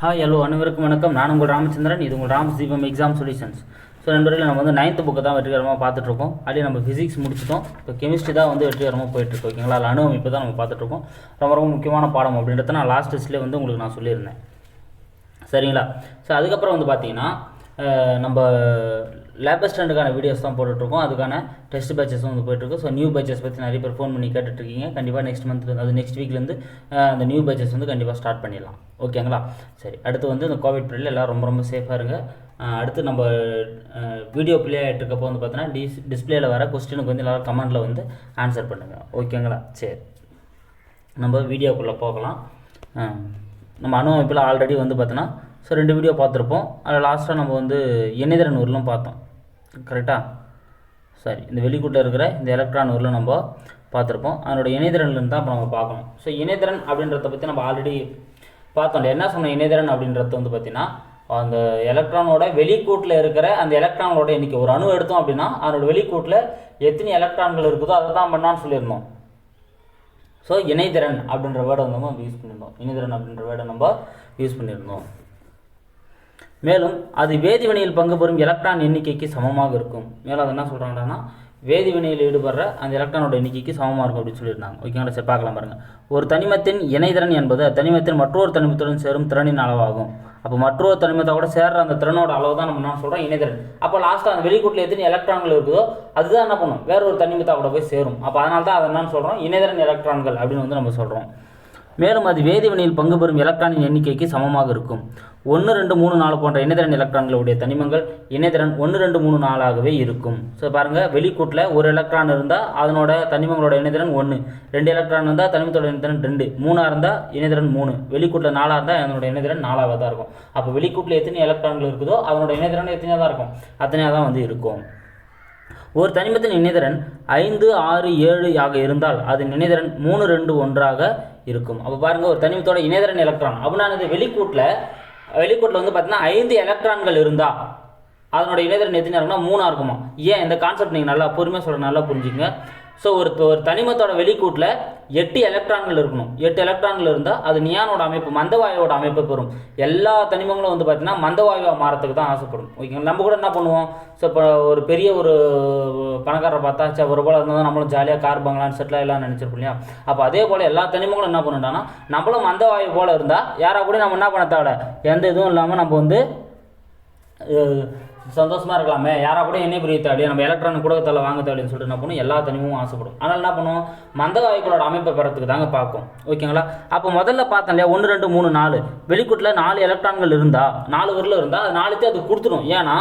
Hi hello அனைவருக்கும் வணக்கம். நான் உங்கள் ராமச்சந்திரன். இது உங்கள் ராம் தீபம் எக்ஸாம் சொல்யூஷன்ஸ் ஸோ நண்பர்களே நம்ம வந்து நைன்த்து புக்கு தான் வெற்றிகரமாக பார்த்துட்ருக்கோம். அப்படியே நம்ம ஃபிசிக்ஸ் முடிச்சிட்டோம். இப்போ கெமிஸ்ட்ரி தான் வந்து வெற்றிகரமாக போயிட்டுருக்கு ஓகேங்களா அதில் அணு தான் நம்ம பார்த்துட்ருக்கோம். ரொம்ப ரொம்ப முக்கியமான பாடம் அப்படின்றத நான் லாஸ்ட் டெஸ்ட்லேயே வந்து உங்களுக்கு நான் சொல்லியிருந்தேன். சரிங்களா? ஸோ அதுக்கப்புறம் வந்து பார்த்தீங்கன்னா நம்ம லேப் ஸ்டாண்டுக்கான வீடியோஸ் தான் போட்டுட்ருக்கோம். அதுக்கான டெஸ்ட் பேச்சஸும் வந்து போயிட்டுருக்கு ஸோ நியூ பேச்சஸ் பற்றி நிறைய பேர் ஃபோன் பண்ணி கேட்டுட்ருக்கீங்க. கண்டிப்பாக நெக்ஸ்ட் மந்த் அது நெக்ஸ்ட் வீக்லேருந்து அந்த நியூ பேச்சஸ் வந்து கண்டிப்பாக ஸ்டார்ட் பண்ணிடலாம். ஓகேங்களா சரி அடுத்து வந்து இந்த கோவிட் பீரியடில் எல்லாம் ரொம்ப ரொம்ப சேஃபாக இருங்க. அடுத்து நம்ம வீடியோ ப்ளே ஆகிட்டு இருக்கப்போ வந்து பார்த்தோன்னா டிஸ் டிஸ்பிளேயில் வர கொஸ்டினுக்கு வந்து எல்லோரும் கமெண்ட்டில் வந்து ஆன்சர் பண்ணுங்கள் ஓகேங்களா சரி. நம்ம வீடியோக்குள்ளே போகலாம். நம்ம அணு அமைப்பில் ஆல்ரெடி வந்து பார்த்தோன்னா ஸோ ரெண்டு வீடியோ பார்த்துருப்போம். அதில் லாஸ்ட்டாக நம்ம வந்து எண்ணிதரன் ஊரிலும் பார்த்தோம். கரெக்டாக சரி இந்த வெளிக்கூட்டில் இருக்கிற இந்த எலக்ட்ரான் உருளை நம்ம பார்த்துருப்போம். அதனோட இணைதிறன்லேருந்து தான் இப்போ நம்ம பார்க்கணும். ஸோ இணைதிறன் அப்படின்றத பற்றி நம்ம ஆல்ரெடி பார்த்தோம். என்ன சொன்ன இணைதிறன் அப்படின்றது வந்து பார்த்தீங்கன்னா அந்த எலக்ட்ரானோட வெளிக்கூட்டில் இருக்கிற அந்த எலக்ட்ரானோட இன்றைக்கி ஒரு அணு எடுத்தோம் அப்படின்னா அதனோட வெளிக்கூட்டில் எத்தனை எலக்ட்ரான்கள் இருக்குதோ அதை தான் பண்ணான்னு சொல்லியிருந்தோம். ஸோ இணைதிறன் அப்படின்ற வேர்டை வந்து நம்ம யூஸ் பண்ணியிருந்தோம். இணைதிறன் அப்படின்ற வேர்டை நம்ம யூஸ் பண்ணியிருந்தோம். மேலும் அது வேதிவினையில் பங்கு பெறும் எலக்ட்ரான் எண்ணிக்கைக்கு சமமாக இருக்கும். மேலும் அது என்ன சொல்கிறாங்கன்னா வேதிவினையில் ஈடுபடுற அந்த எலக்ட்ரானோட எண்ணிக்கைக்கு சமமாக இருக்கும் அப்படின்னு சொல்லியிருந்தாங்க. ஓகேங்களா சரி பார்க்கலாம் பாருங்கள் ஒரு தனிமத்தின் இணைதிறன் என்பது தனிமத்தின் மற்றொரு தனிமத்துடன் சேரும் திறனின் அளவாகும். அப்போ மற்றொரு தனிமத்தோட சேர்ற அந்த திறனோட அளவு தான் நம்ம என்ன சொல்கிறோம் இணைதிறன் அப்போ லாஸ்ட்டாக அந்த வெளிக்கூட்டில் எத்தனை எலக்ட்ரான்கள் இருக்குதோ அதுதான் என்ன பண்ணும்? வேற ஒரு தனிமத்தோட போய் சேரும். அப்போ அதனால தான் அதை என்னன்னு சொல்கிறோம் இணைதிறன் எலக்ட்ரான்கள் அப்படின்னு வந்து நம்ம சொல்கிறோம் மேலும் அது வேதிவினையில் பங்கு பெறும் எலக்ட்ரானின் எண்ணிக்கைக்கு சமமாக இருக்கும். ஒன்று ரெண்டு மூணு நாலு போன்ற இணைதிறன் எலக்ட்ரான்களுடைய தனிமங்கள் இணைதிறன் ஒன்று ரெண்டு மூணு நாலாகவே இருக்கும். ஸோ பாருங்கள் வெளிக்கூட்டில் ஒரு எலக்ட்ரான் இருந்தால் அதனோட தனிமங்களோட இணைதிறன் ஒன்று ரெண்டு எலக்ட்ரான் இருந்தால் தனிமத்தோட இணைதிறன் ரெண்டு. மூணாக இருந்தால் இணைதிறன் மூணு. வெளிக்கூட்டில் நாலாக இருந்தால் அதனோட இணைதிறன் நாலாக தான் இருக்கும். அப்போ வெளிக்கூட்டில் எத்தனை எலக்ட்ரான்கள் இருக்குதோ அதனோட இணைதிறன் எத்தனையாக தான் இருக்கும்? அத்தனையாக தான் வந்து இருக்கும். ஒரு தனிமத்தின் இணைதிறன் ஐந்து ஆறு ஏழு ஆக இருந்தால் அதன் இணைதிறன் மூணு ரெண்டு ஒன்றாக இருக்கும். அப்போ பாருங்கள் ஒரு தனிமத்தோட இணைதிறன் எலக்ட்ரான் அப்படின்னா இது வெளிக்கூட்டில் வெளிக்கூட்டில் வந்து பார்த்தீங்கன்னா ஐந்து எலக்ட்ரான்கள் இருந்தால் அதனோட இணைதிறன் எத்தனை இருக்குன்னா மூணாக இருக்குமா? ஏன் இந்த கான்செப்ட் நீங்கள் நல்லா பொறுமையாக சொல்ல நல்லா புரிஞ்சுங்க ஸோ ஒரு ஒரு தனிமத்தோட வெளிக்கூட்டில் எட்டு எலக்ட்ரான்கள் இருக்கணும். எட்டு எலக்ட்ரான்கள் இருந்தால் அது நியானோட அமைப்பு மந்தவாயுவோட அமைப்பை பெறும். எல்லா தனிமங்களும் வந்து பார்த்தீங்கன்னா மந்தவாயுவாக மாறத்துக்கு தான் ஆசைப்படும். ஓகேங்களா நம்ம கூட என்ன பண்ணுவோம்? ஸோ இப்போ ஒரு பெரிய ஒரு பணக்காரரை பார்த்தா சே ஒரு போல இருந்தால் நம்மளும் ஜாலியாக கார் பங்களான்னு செட்டில் எல்லாம் நினச்சிருப்போம் இல்லையா? அப்போ அதே போல் எல்லா தனிமங்களும் என்ன பண்ணிட்டாங்கன்னா நம்மளும் மந்தவாயு போல் இருந்தால் யாராக கூட நம்ம என்ன பண்ண தேவை எந்த இதுவும் இல்லாமல் நம்ம வந்து சந்தோஷமாக இருக்கலாமே. யாரா கூட என்ன பிரிய தேவையில்லையே நம்ம எலக்ட்ரானிக் கூட தலை வாங்க தேவையில்லைன்னு சொல்லிட்டு என்ன பண்ணும் எல்லா தனிமும் ஆசைப்படும். அதனால் என்ன பண்ணுவோம்? மந்த மந்தவாயுக்களோட அமைப்பை பெறத்துக்கு தாங்க பார்க்கும் ஓகேங்களா? அப்போ முதல்ல பார்த்தோம் இல்லையா? ஒன்று ரெண்டு மூணு நாலு. வெளிக்கூட்டில் நாலு எலக்ட்ரான்கள் இருந்தா நாலு விரல் இருந்தால் அது நாலுத்தையும் அது கொடுத்துடும். ஏன்னா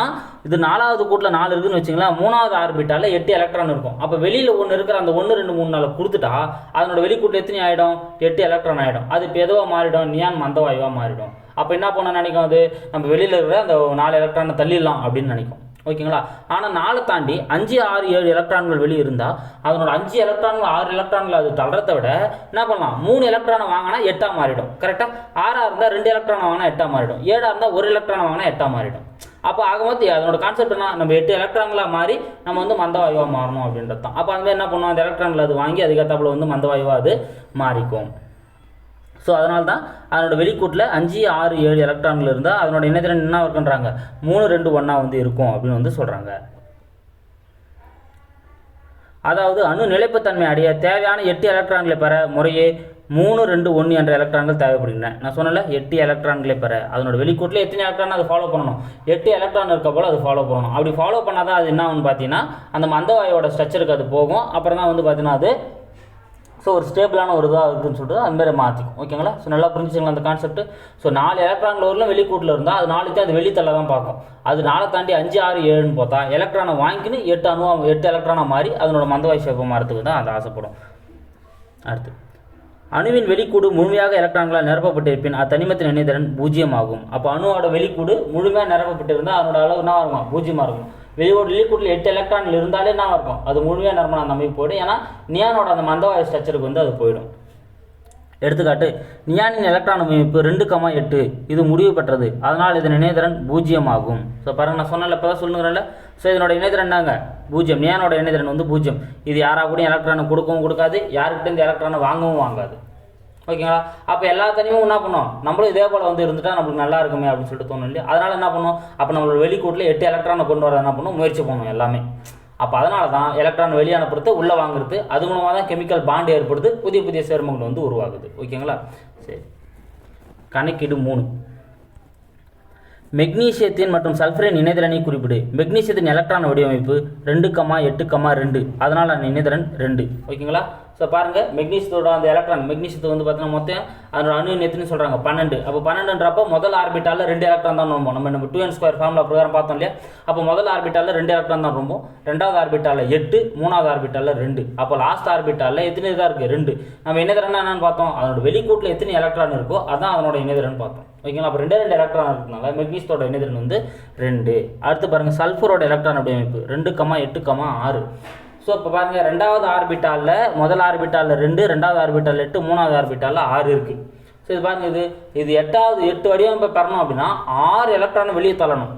இது நாலாவது கூட்டில் நாலு இருக்குன்னு வச்சுங்களேன் மூணாவது ஆர்பிட்டால எட்டு எலக்ட்ரான் இருக்கும். அப்போ வெளியில் ஒன்று இருக்கிற அந்த ஒன்று ரெண்டு மூணு நாள் கொடுத்துட்டா அதனோட வெளிக்கூட்டில் எத்தனை ஆகிடும் எட்டு எலக்ட்ரான் ஆகிடும் அது இப்போ எதுவாக மாறிடும்? நியான் மந்தவாயுவாக மாறிடும். அப்போ என்ன பண்ண நினைக்கும் அது? நம்ம வெளியில் இருக்கிற அந்த நாலு எலக்ட்ரானை தள்ளிடலாம் அப்படின்னு நினைக்கும். ஓகேங்களா? ஆனால் நாலு தாண்டி அஞ்சு ஆறு ஏழு எலக்ட்ரான்கள் வெளியே இருந்தால் அதனோட அஞ்சு எலக்ட்ரான்கள் ஆறு எலக்ட்ரான்கள் அது தள்ளுறத விட என்ன பண்ணலாம்? மூணு எலக்ட்ரானை வாங்கினா எட்டாக மாறிடும். கரெக்டாக ஆறாக இருந்தால் ரெண்டு எலக்ட்ரானை வாங்கினா எட்டாக மாறிடும். ஏழாக இருந்தால் ஒரு எலக்ட்ரானை வாங்கினா எட்டாக மாறிடும். அப்போ ஆக அதனோட கான்செப்ட் என்ன? நம்ம எட்டு எலக்ட்ரான்களாக மாறி நம்ம வந்து மந்தவாயுவாக மாறணும் அப்படின்றது தான் அப்போ அந்த மாதிரி என்ன பண்ணுவோம்? அந்த எலக்ட்ரான்கள் அது வாங்கி அதுக்கேற்றப்பல வந்து மந்தவாயுவாக அது மாறிக்கும். ஸோ அதனால தான் அதனோட வெளிக்கூட்டில் அஞ்சு ஆறு ஏழு எலக்ட்ரான்கள் இருந்தால் அதனோட இணைதிறன் என்ன இருக்குன்றாங்க மூணு ரெண்டு ஒன்றா வந்து இருக்கும் அப்படின்னு வந்து சொல்கிறாங்க அதாவது அணு நிலைப்புத்தன்மை அடைய தேவையான எட்டு எலக்ட்ரான்களை பெற முறையே மூணு ரெண்டு ஒன்று என்ற எலக்ட்ரான்கள் தேவைப்படுகின்றன. நான் சொன்னல எட்டு எலக்ட்ரான்களை பெற. அதனோட வெளிக்கூட்டில் எத்தனை எலக்ட்ரான் அதை ஃபாலோ பண்ணணும். எட்டு எலக்ட்ரான் இருக்க போல் அது ஃபாலோ பண்ணணும். அப்படி ஃபாலோ பண்ணாதான் அது என்ன ஆகும்னு பார்த்தீங்கன்னா அந்த மந்தவாயோட ஸ்ட்ரக்சருக்கு அது போகும். அப்புறம் தான் வந்து பார்த்தீங்கன்னா அது ஸோ ஒரு ஸ்டேபிளான ஒரு இதாக இருக்குன்னு சொல்லிட்டு அந்த மாதிரி மாற்றிக்கும் ஓகேங்களா ஸோ நல்லா புரிஞ்சுங்களா அந்த கான்செப்ட் ஸோ நாலு எலக்ட்ரான் வரலாம் வெளிக்கூட்டில் இருந்தால் அது நாளைக்கு அது வெளித்தள்ள தான் பார்க்கும். அது நாளை தாண்டி அஞ்சு ஆறு ஏழுன்னு பார்த்தா எலக்ட்ரானை வாங்கிக்கின்னு எட்டு அணுவா எட்டு எலக்ட்ரானாக மாறி அதனோட மந்தவாய் ஷேப்பை மாறத்துக்கு தான் அது ஆசைப்படும். அடுத்து. அணுவின் வெளிக்கூடு முழுமையாக எலக்ட்ரான்களால் நிரப்பப்பட்டிருப்பின் அத்தனிமத்தின் இணைதிறன் பூஜ்ஜியம் ஆகும் அப்போ அணுவோட வெளிக்கூடு முழுமையாக நிரப்பப்பட்டிருந்தால் அதனோட அளவு என்ன இருக்கும் பூஜ்ஜியமாக இருக்கும். வெளியோட வெளிக்கூட்டில் எட்டு எலக்ட்ரான் இருந்தாலே என்ன இருக்கும். அது முழுமையாக நிரம்பின அந்த அமைப்பு போயிடும். ஏன்னா நியானோட அந்த மந்தவாயு ஸ்ட்ரக்சருக்கு வந்து அது போயிடும். எடுத்துக்காட்டு நியானின் எலக்ட்ரான் அமைப்பு ரெண்டு கமா எட்டு. இது முடிவு பெற்றது. அதனால் இதன் இணையதிறன் பூஜ்ஜியம் ஆகும் ஸோ பாருங்க நான் சொன்னல இப்போ தான் சொல்லுங்கிறேன்ல. ஸோ இதனோட இணையதிறன் என்னங்க? பூஜ்ஜியம். நியானோட இணையதிறன் வந்து பூஜ்ஜியம். இது யாராக கூட எலக்ட்ரானை கொடுக்கவும் கொடுக்காது. யாருக்கிட்டேருந்து இந்த எலக்ட்ரானை வாங்கவும் வாங்காது. ஓகேங்களா? அப்போ எல்லா தனியும் என்ன பண்ணோம்? நம்மளும் இதே போல் வந்து இருந்துட்டா நம்மளுக்கு நல்லா இருக்குமே அப்படின்னு சொல்லிட்டு தோணும் இல்லையா? அதனால் என்ன பண்ணும்? அப்போ நம்மளோட வெளிக்கூட்டில் எட்டு எலக்ட்ரானை கொண்டு வர என்ன பண்ணும்? முயற்சி பண்ணணும் எல்லாமே. அப்போ அதனால தான் எலக்ட்ரான் வெளியே அனுப்புறது உள்ளே வாங்குறது அது மூலமாக தான் கெமிக்கல் பாண்டு ஏற்படுது புதிய புதிய சேர்மங்கள் வந்து உருவாகுது. ஓகேங்களா? சரி. கணக்கீடு மூணு. மெக்னீசியத்தின் மற்றும் சல்ஃபரின் இணைதிறனை குறிப்பிடு. மெக்னீசியத்தின் எலக்ட்ரான் வடிவமைப்பு ரெண்டு கமா எட்டு கமா ரெண்டு. அதனால் அந்த இணைதிறன் ரெண்டு. ஓகேங்களா? ஸோ பாருங்கள் மெக்னீசியத்தோட அந்த எலக்ட்ரான் மெக்னீசியத்தை வந்து பார்த்தீங்கன்னா மொத்தம் அதோட அணு எத்தனை சொல்கிறாங்க பன்னெண்டு. அப்போ பன்னெண்டுன்றப்போ முதல் ஆர்பிட்டாலில் ரெண்டு எலக்ட்ரான் தான் ரொம்ப நம்ம நம்ம டூ என் ஸ்கொயர் ஃபார்முலா பிரகாரம் பார்த்தோம் இல்லையா? அப்போ முதல் ஆர்பிட்டாலில் ரெண்டு எலக்ட்ரான் தான் ரொம்ப ரெண்டாவது ஆர்பிட்டாலில் எட்டு மூணாவது ஆர்பிட்டாலில் ரெண்டு. அப்போ லாஸ்ட் ஆர்பிட்டாலில் எத்தனை இதாக இருக்குது ரெண்டு. நம்ம இணைதிறன் என்னன்னு பார்த்தோம்? அதனோட வெளிக்கூட்டில் எத்தனை எலக்ட்ரான் இருக்கோ அதான் அதனோட இணைதிறன் பார்த்தோம். ஓகேங்களா அப்போ ரெண்டே ரெண்டு எலக்ட்ரான் இருக்கனால மெக்னீசியத்தோட இணைதிறன் வந்து ரெண்டு. அடுத்து பாருங்கள் சல்ஃபரோட எலக்ட்ரான் வடிவமைப்பு ரெண்டு கமா எட்டு கமா ஆறு. ஸோ இப்போ பாருங்கள் ரெண்டாவது ஆர்பிட்டாலில் முதல் ஆர்பிட்டாலில் ரெண்டு ரெண்டாவது ஆர்பிட்டால் எட்டு மூணாவது ஆர்பிட்டாலில் ஆறு இருக்குது ஸோ இது பாருங்கள் இது இது எட்டாவது எட்டு வடிவமைப்பை பெறணும் அப்படின்னா ஆறு எலக்ட்ரான் வெளியே தள்ளணும்.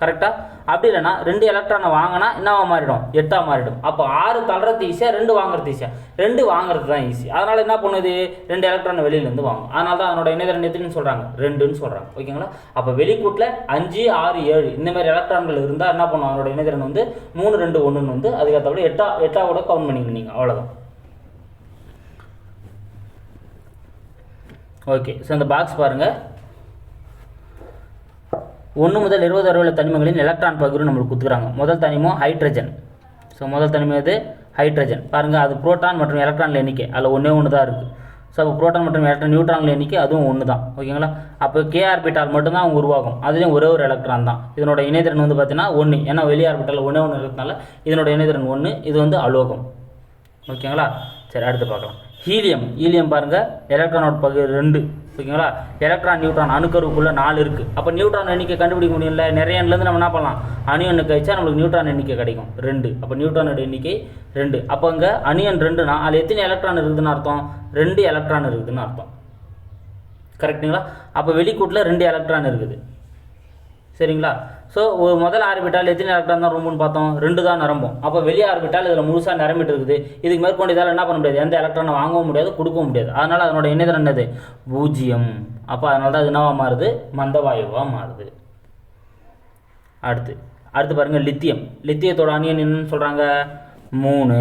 கரெக்டாக அப்படி இல்லைன்னா ரெண்டு எலக்ட்ரானை வாங்கினா என்னவா மாறிடும்? எட்டாக மாறிடும். அப்போ ஆறு தள்ளுறது ஈஸியாக ரெண்டு வாங்குறது ஈஸியாக ரெண்டு வாங்குறது தான் ஈஸி அதனால் என்ன பண்ணுது? ரெண்டு எலக்ட்ரானை வெளியிலேருந்து வாங்கும். அதனால தான் அதனோட இணையதளம் எத்தனைன்னு சொல்கிறாங்க ரெண்டுன்னு சொல்கிறாங்க ஓகேங்களா அப்போ வெளிக்கூட்டில் அஞ்சு ஆறு ஏழு இந்த மாதிரி எலக்ட்ரான்கள் இருந்தால் என்ன பண்ணும்? அதனோட இணையதிறன் வந்து மூணு ரெண்டு ஒன்றுன்னு வந்து அதுக்கேற்றபடி எட்டா எட்டாவோட கவுண்ட் பண்ணிக்கணும் நீங்கள் அவ்வளோதான் ஓகே ஸோ அந்த பாக்ஸ் பாருங்கள் ஒன்று முதல் இருபது அறுபது தனிமங்களின் எலக்ட்ரான் பகிர்வு நம்மளுக்கு கொடுத்துக்கிறாங்க முதல் தனிமம் ஹைட்ரஜன் ஸோ முதல் தனிமம் எது? ஹைட்ரஜன் பாருங்கள் அது புரோட்டான் மற்றும் எலக்ட்ரானில் எண்ணிக்கை. அதில் ஒன்றே ஒன்று தான் இருக்குது ஸோ அப்போ புரோட்டான் மற்றும் எலக்ட்ரான் நியூட்ரானில் எண்ணிக்கை அதுவும் ஒன்று தான் ஓகேங்களா அப்போ கே ஆர்பிட்டால் மட்டும்தான் அவங்க உருவாகும். அதுலேயும் ஒரே ஒரு எலக்ட்ரான் தான். இதனோட இணைதிறன் வந்து பார்த்தீங்கன்னா ஒன்று ஏன்னா வெளி ஆர்பிட்டால் ஒன்றே ஒன்று இருக்கிறதுனால இதனோட இணைதிறன் ஒன்று இது வந்து அலோகம். ஓகேங்களா சரி அடுத்து பார்க்கலாம். ஹீலியம். ஹீலியம் பாருங்கள் எலக்ட்ரானோட பகு ரெண்டு. ஓகேங்களா? எலக்ட்ரான் நியூட்ரான் அணுக்கருவுக்குள்ளே நாலு இருக்குது அப்போ நியூட்ரான் எண்ணிக்கை கண்டுபிடிக்க முடியல நிறையன்லேருந்து நம்ம என்ன பண்ணலாம்? அணு எண்ணு கழிச்சா நம்மளுக்கு நியூட்ரான் எண்ணிக்கை கிடைக்கும். ரெண்டு. அப்போ நியூட்ரானோட எண்ணிக்கை ரெண்டு. அப்போ அங்கே அணியன் ரெண்டுனா அதில் எத்தனை எலக்ட்ரான் இருக்குதுன்னு அர்த்தம்? ரெண்டு எலக்ட்ரான் இருக்குதுன்னு அர்த்தம். கரெக்டுங்களா அப்போ வெளிக்கூட்டில் ரெண்டு எலக்ட்ரான் இருக்குது. சரிங்களா? ஸோ ஒரு முதல் ஆர்பிட்டால் எத்தனை எலக்ட்ரான் தான் ரொம்பன்னு பார்த்தோம். ரெண்டு தான் நிரம்பும். அப்போ வெளியே ஆர்பிட்டால் இதில் முழுசாக நிரம்பிட்டு இருக்குது. இதுக்கு மேற்கொண்டு இதால் என்ன பண்ண முடியாது? எந்த எலக்ட்ரானை வாங்கவும் முடியாது கொடுக்கவும் முடியாது. அதனால் அதனோட இணையதரம் என்னது? பூஜ்ஜியம். அப்போ அதனால தான் என்னவாக மாறுது? மந்தவாயுவாக மாறுது. அடுத்து. அடுத்து பாருங்கள் லித்தியம். லித்தியத்தோட அணியன் என்னன்னு சொல்கிறாங்க மூணு.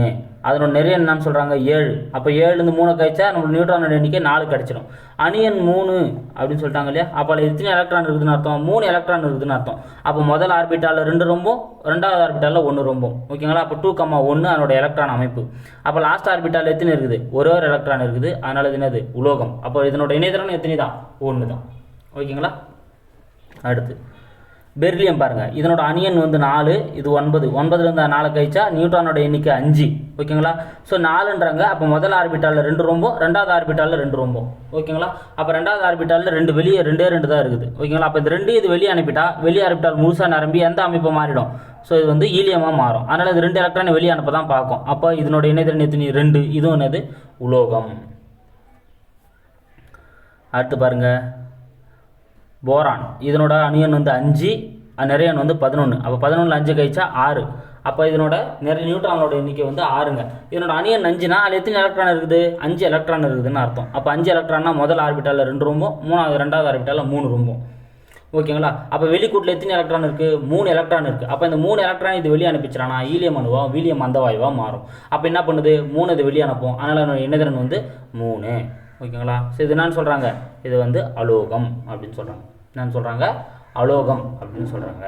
அதனோட நிறைய என்னன்னு சொல்கிறாங்க ஏழு. அப்போ ஏழுலேருந்து மூணு கழிச்சா நம்மளுக்கு நியூட்ரானோட எண்ணிக்கை நாலு கிடச்சிடும். அணியன் மூணு அப்படின்னு சொல்லிட்டாங்க இல்லையா? அப்போ அதில் எத்தனை எலக்ட்ரான் இருக்குதுன்னு அர்த்தம்? மூணு எலக்ட்ரான் இருக்குதுன்னு அர்த்தம். அப்போ முதல் ஆர்பிட்டாலில் ரெண்டு ரொம்பும் ரெண்டாவது ஆர்பிட்டாலில் ஒன்று ரொம்பும். ஓகேங்களா? அப்போ டூ கம்மா ஒன்று அதனோட எலக்ட்ரான் அமைப்பு. அப்போ லாஸ்ட் ஆர்பிட்டாலில் எத்தனை இருக்குது? ஒரே ஒரு எலக்ட்ரான் இருக்குது. அதனால் இது என்னது? உலோகம். அப்போ இதனோட இணையதளம் எத்தனை தான் ஒன்று தான் ஓகேங்களா? அடுத்து. பெர்லியம் பாருங்கள் இதனோட அணியன் வந்து நாலு இது ஒன்பது. ஒன்பதுலேருந்து நாலு கழிச்சா நியூட்ரானோட எண்ணிக்கை அஞ்சு. ஓகேங்களா? ஸோ நாலுன்றாங்க. அப்போ முதல் ஆர்பிட்டாலில் ரெண்டு ரொம்பம் ரெண்டாவது ஆர்பிட்டாலில் ரெண்டு ரொம்பம் ஓகேங்களா? அப்போ ரெண்டாவது ஆர்பிட்டாலில் ரெண்டு வெளியே ரெண்டே ரெண்டு தான் இருக்குது. ஓகேங்களா? அப்போ இந்த ரெண்டு இது வெளியே அனுப்பிட்டா வெளியே ஆர்பிட்டால் முழுசாக நிரம்பி எந்த அமைப்பு மாறிடும்? ஸோ இது வந்து ஈலியமாக மாறும். அதனால் இது ரெண்டு எலக்ட்ரானை வெளியே அனுப்ப தான் பார்க்கும். அப்போ இதனோட இணையதிறன் எத்தனை ரெண்டு? இதுவும் என்னது? உலோகம். அடுத்து பாருங்கள் போரான். இதனோட அணியன் வந்து அஞ்சு நிறையன் வந்து பதினொன்று அப்போ பதினொன்றில் அஞ்சு கழிச்சா ஆறு. அப்போ இதனோட நிறைய நியூட்ரானோட எண்ணிக்கை வந்து ஆறுங்க. இதனோட அணியன் அஞ்சுனா அதில் எத்தனை எலக்ட்ரான் இருக்குது? அஞ்சு எலக்ட்ரான் இருக்குதுன்னு அர்த்தம். அப்போ அஞ்சு எலக்ட்ரான்னா முதல் ஆர்பிட்டாலில் ரெண்டு ரூமும் மூணாவது ரெண்டாவது ஆர்பிட்டாலில் மூணு ரூமும் ஓகேங்களா? அப்போ வெளிக்கூட்டில் எத்தனை எலக்ட்ரான் இருக்குது மூணு எலக்ட்ரான் இருக்குது அப்போ இந்த மூணு எலக்ட்ரான் இது வெளியே அனுப்பிச்சிடானா ஈலியம் அணுவா வீலியம் மந்தவாயுவா மாறும். அப்போ என்ன பண்ணுது? மூணு இது வெளியே அனுப்பும். அதனால் இணைதிறன் வந்து மூணு. ஓகேங்களா? ஸோ இது என்னன்னு சொல்கிறாங்க இது வந்து அலோகம் அப்படின்னு சொல்கிறாங்க என்னன்னு சொல்கிறாங்க அலோகம் அப்படின்னு சொல்கிறாங்க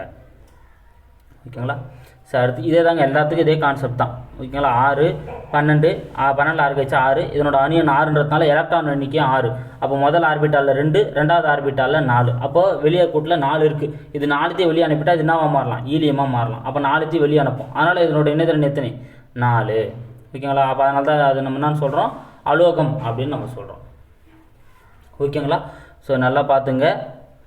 ஓகேங்களா? சார் அடுத்து இதே தாங்க எல்லாத்துக்கும் இதே கான்செப்ட் தான். ஓகேங்களா? ஆறு பன்னெண்டு ஆ, பன்னெண்டு ஆறு கழிச்சு ஆறு. இதனோட அணியன் ஆறுன்றதுனால எலக்ட்ரான் எண்ணிக்கை ஆறு. அப்போ முதல் ஆர்பிட்டாலில் ரெண்டு ரெண்டாவது ஆர்பிட்டாலில் நாலு. அப்போ வெளியே கூட்டில் நாலு இருக்குது இது நாலுத்தையும் வெளியே அனுப்பிட்டா இது என்னவாக மாறலாம்? ஈலியமாக மாறலாம். அப்போ நாலுத்தையும் வெளியே அனுப்போம். அதனால் இதனோட இணையதிறன் எத்தனை? நாலு. ஓகேங்களா? அப்போ அதனால தான் அது நம்ம என்னன்னு சொல்கிறோம் அலோகம் அப்படின்னு நம்ம சொல்கிறோம் ஓகேங்களா? ஸோ நல்லா பார்த்துங்க.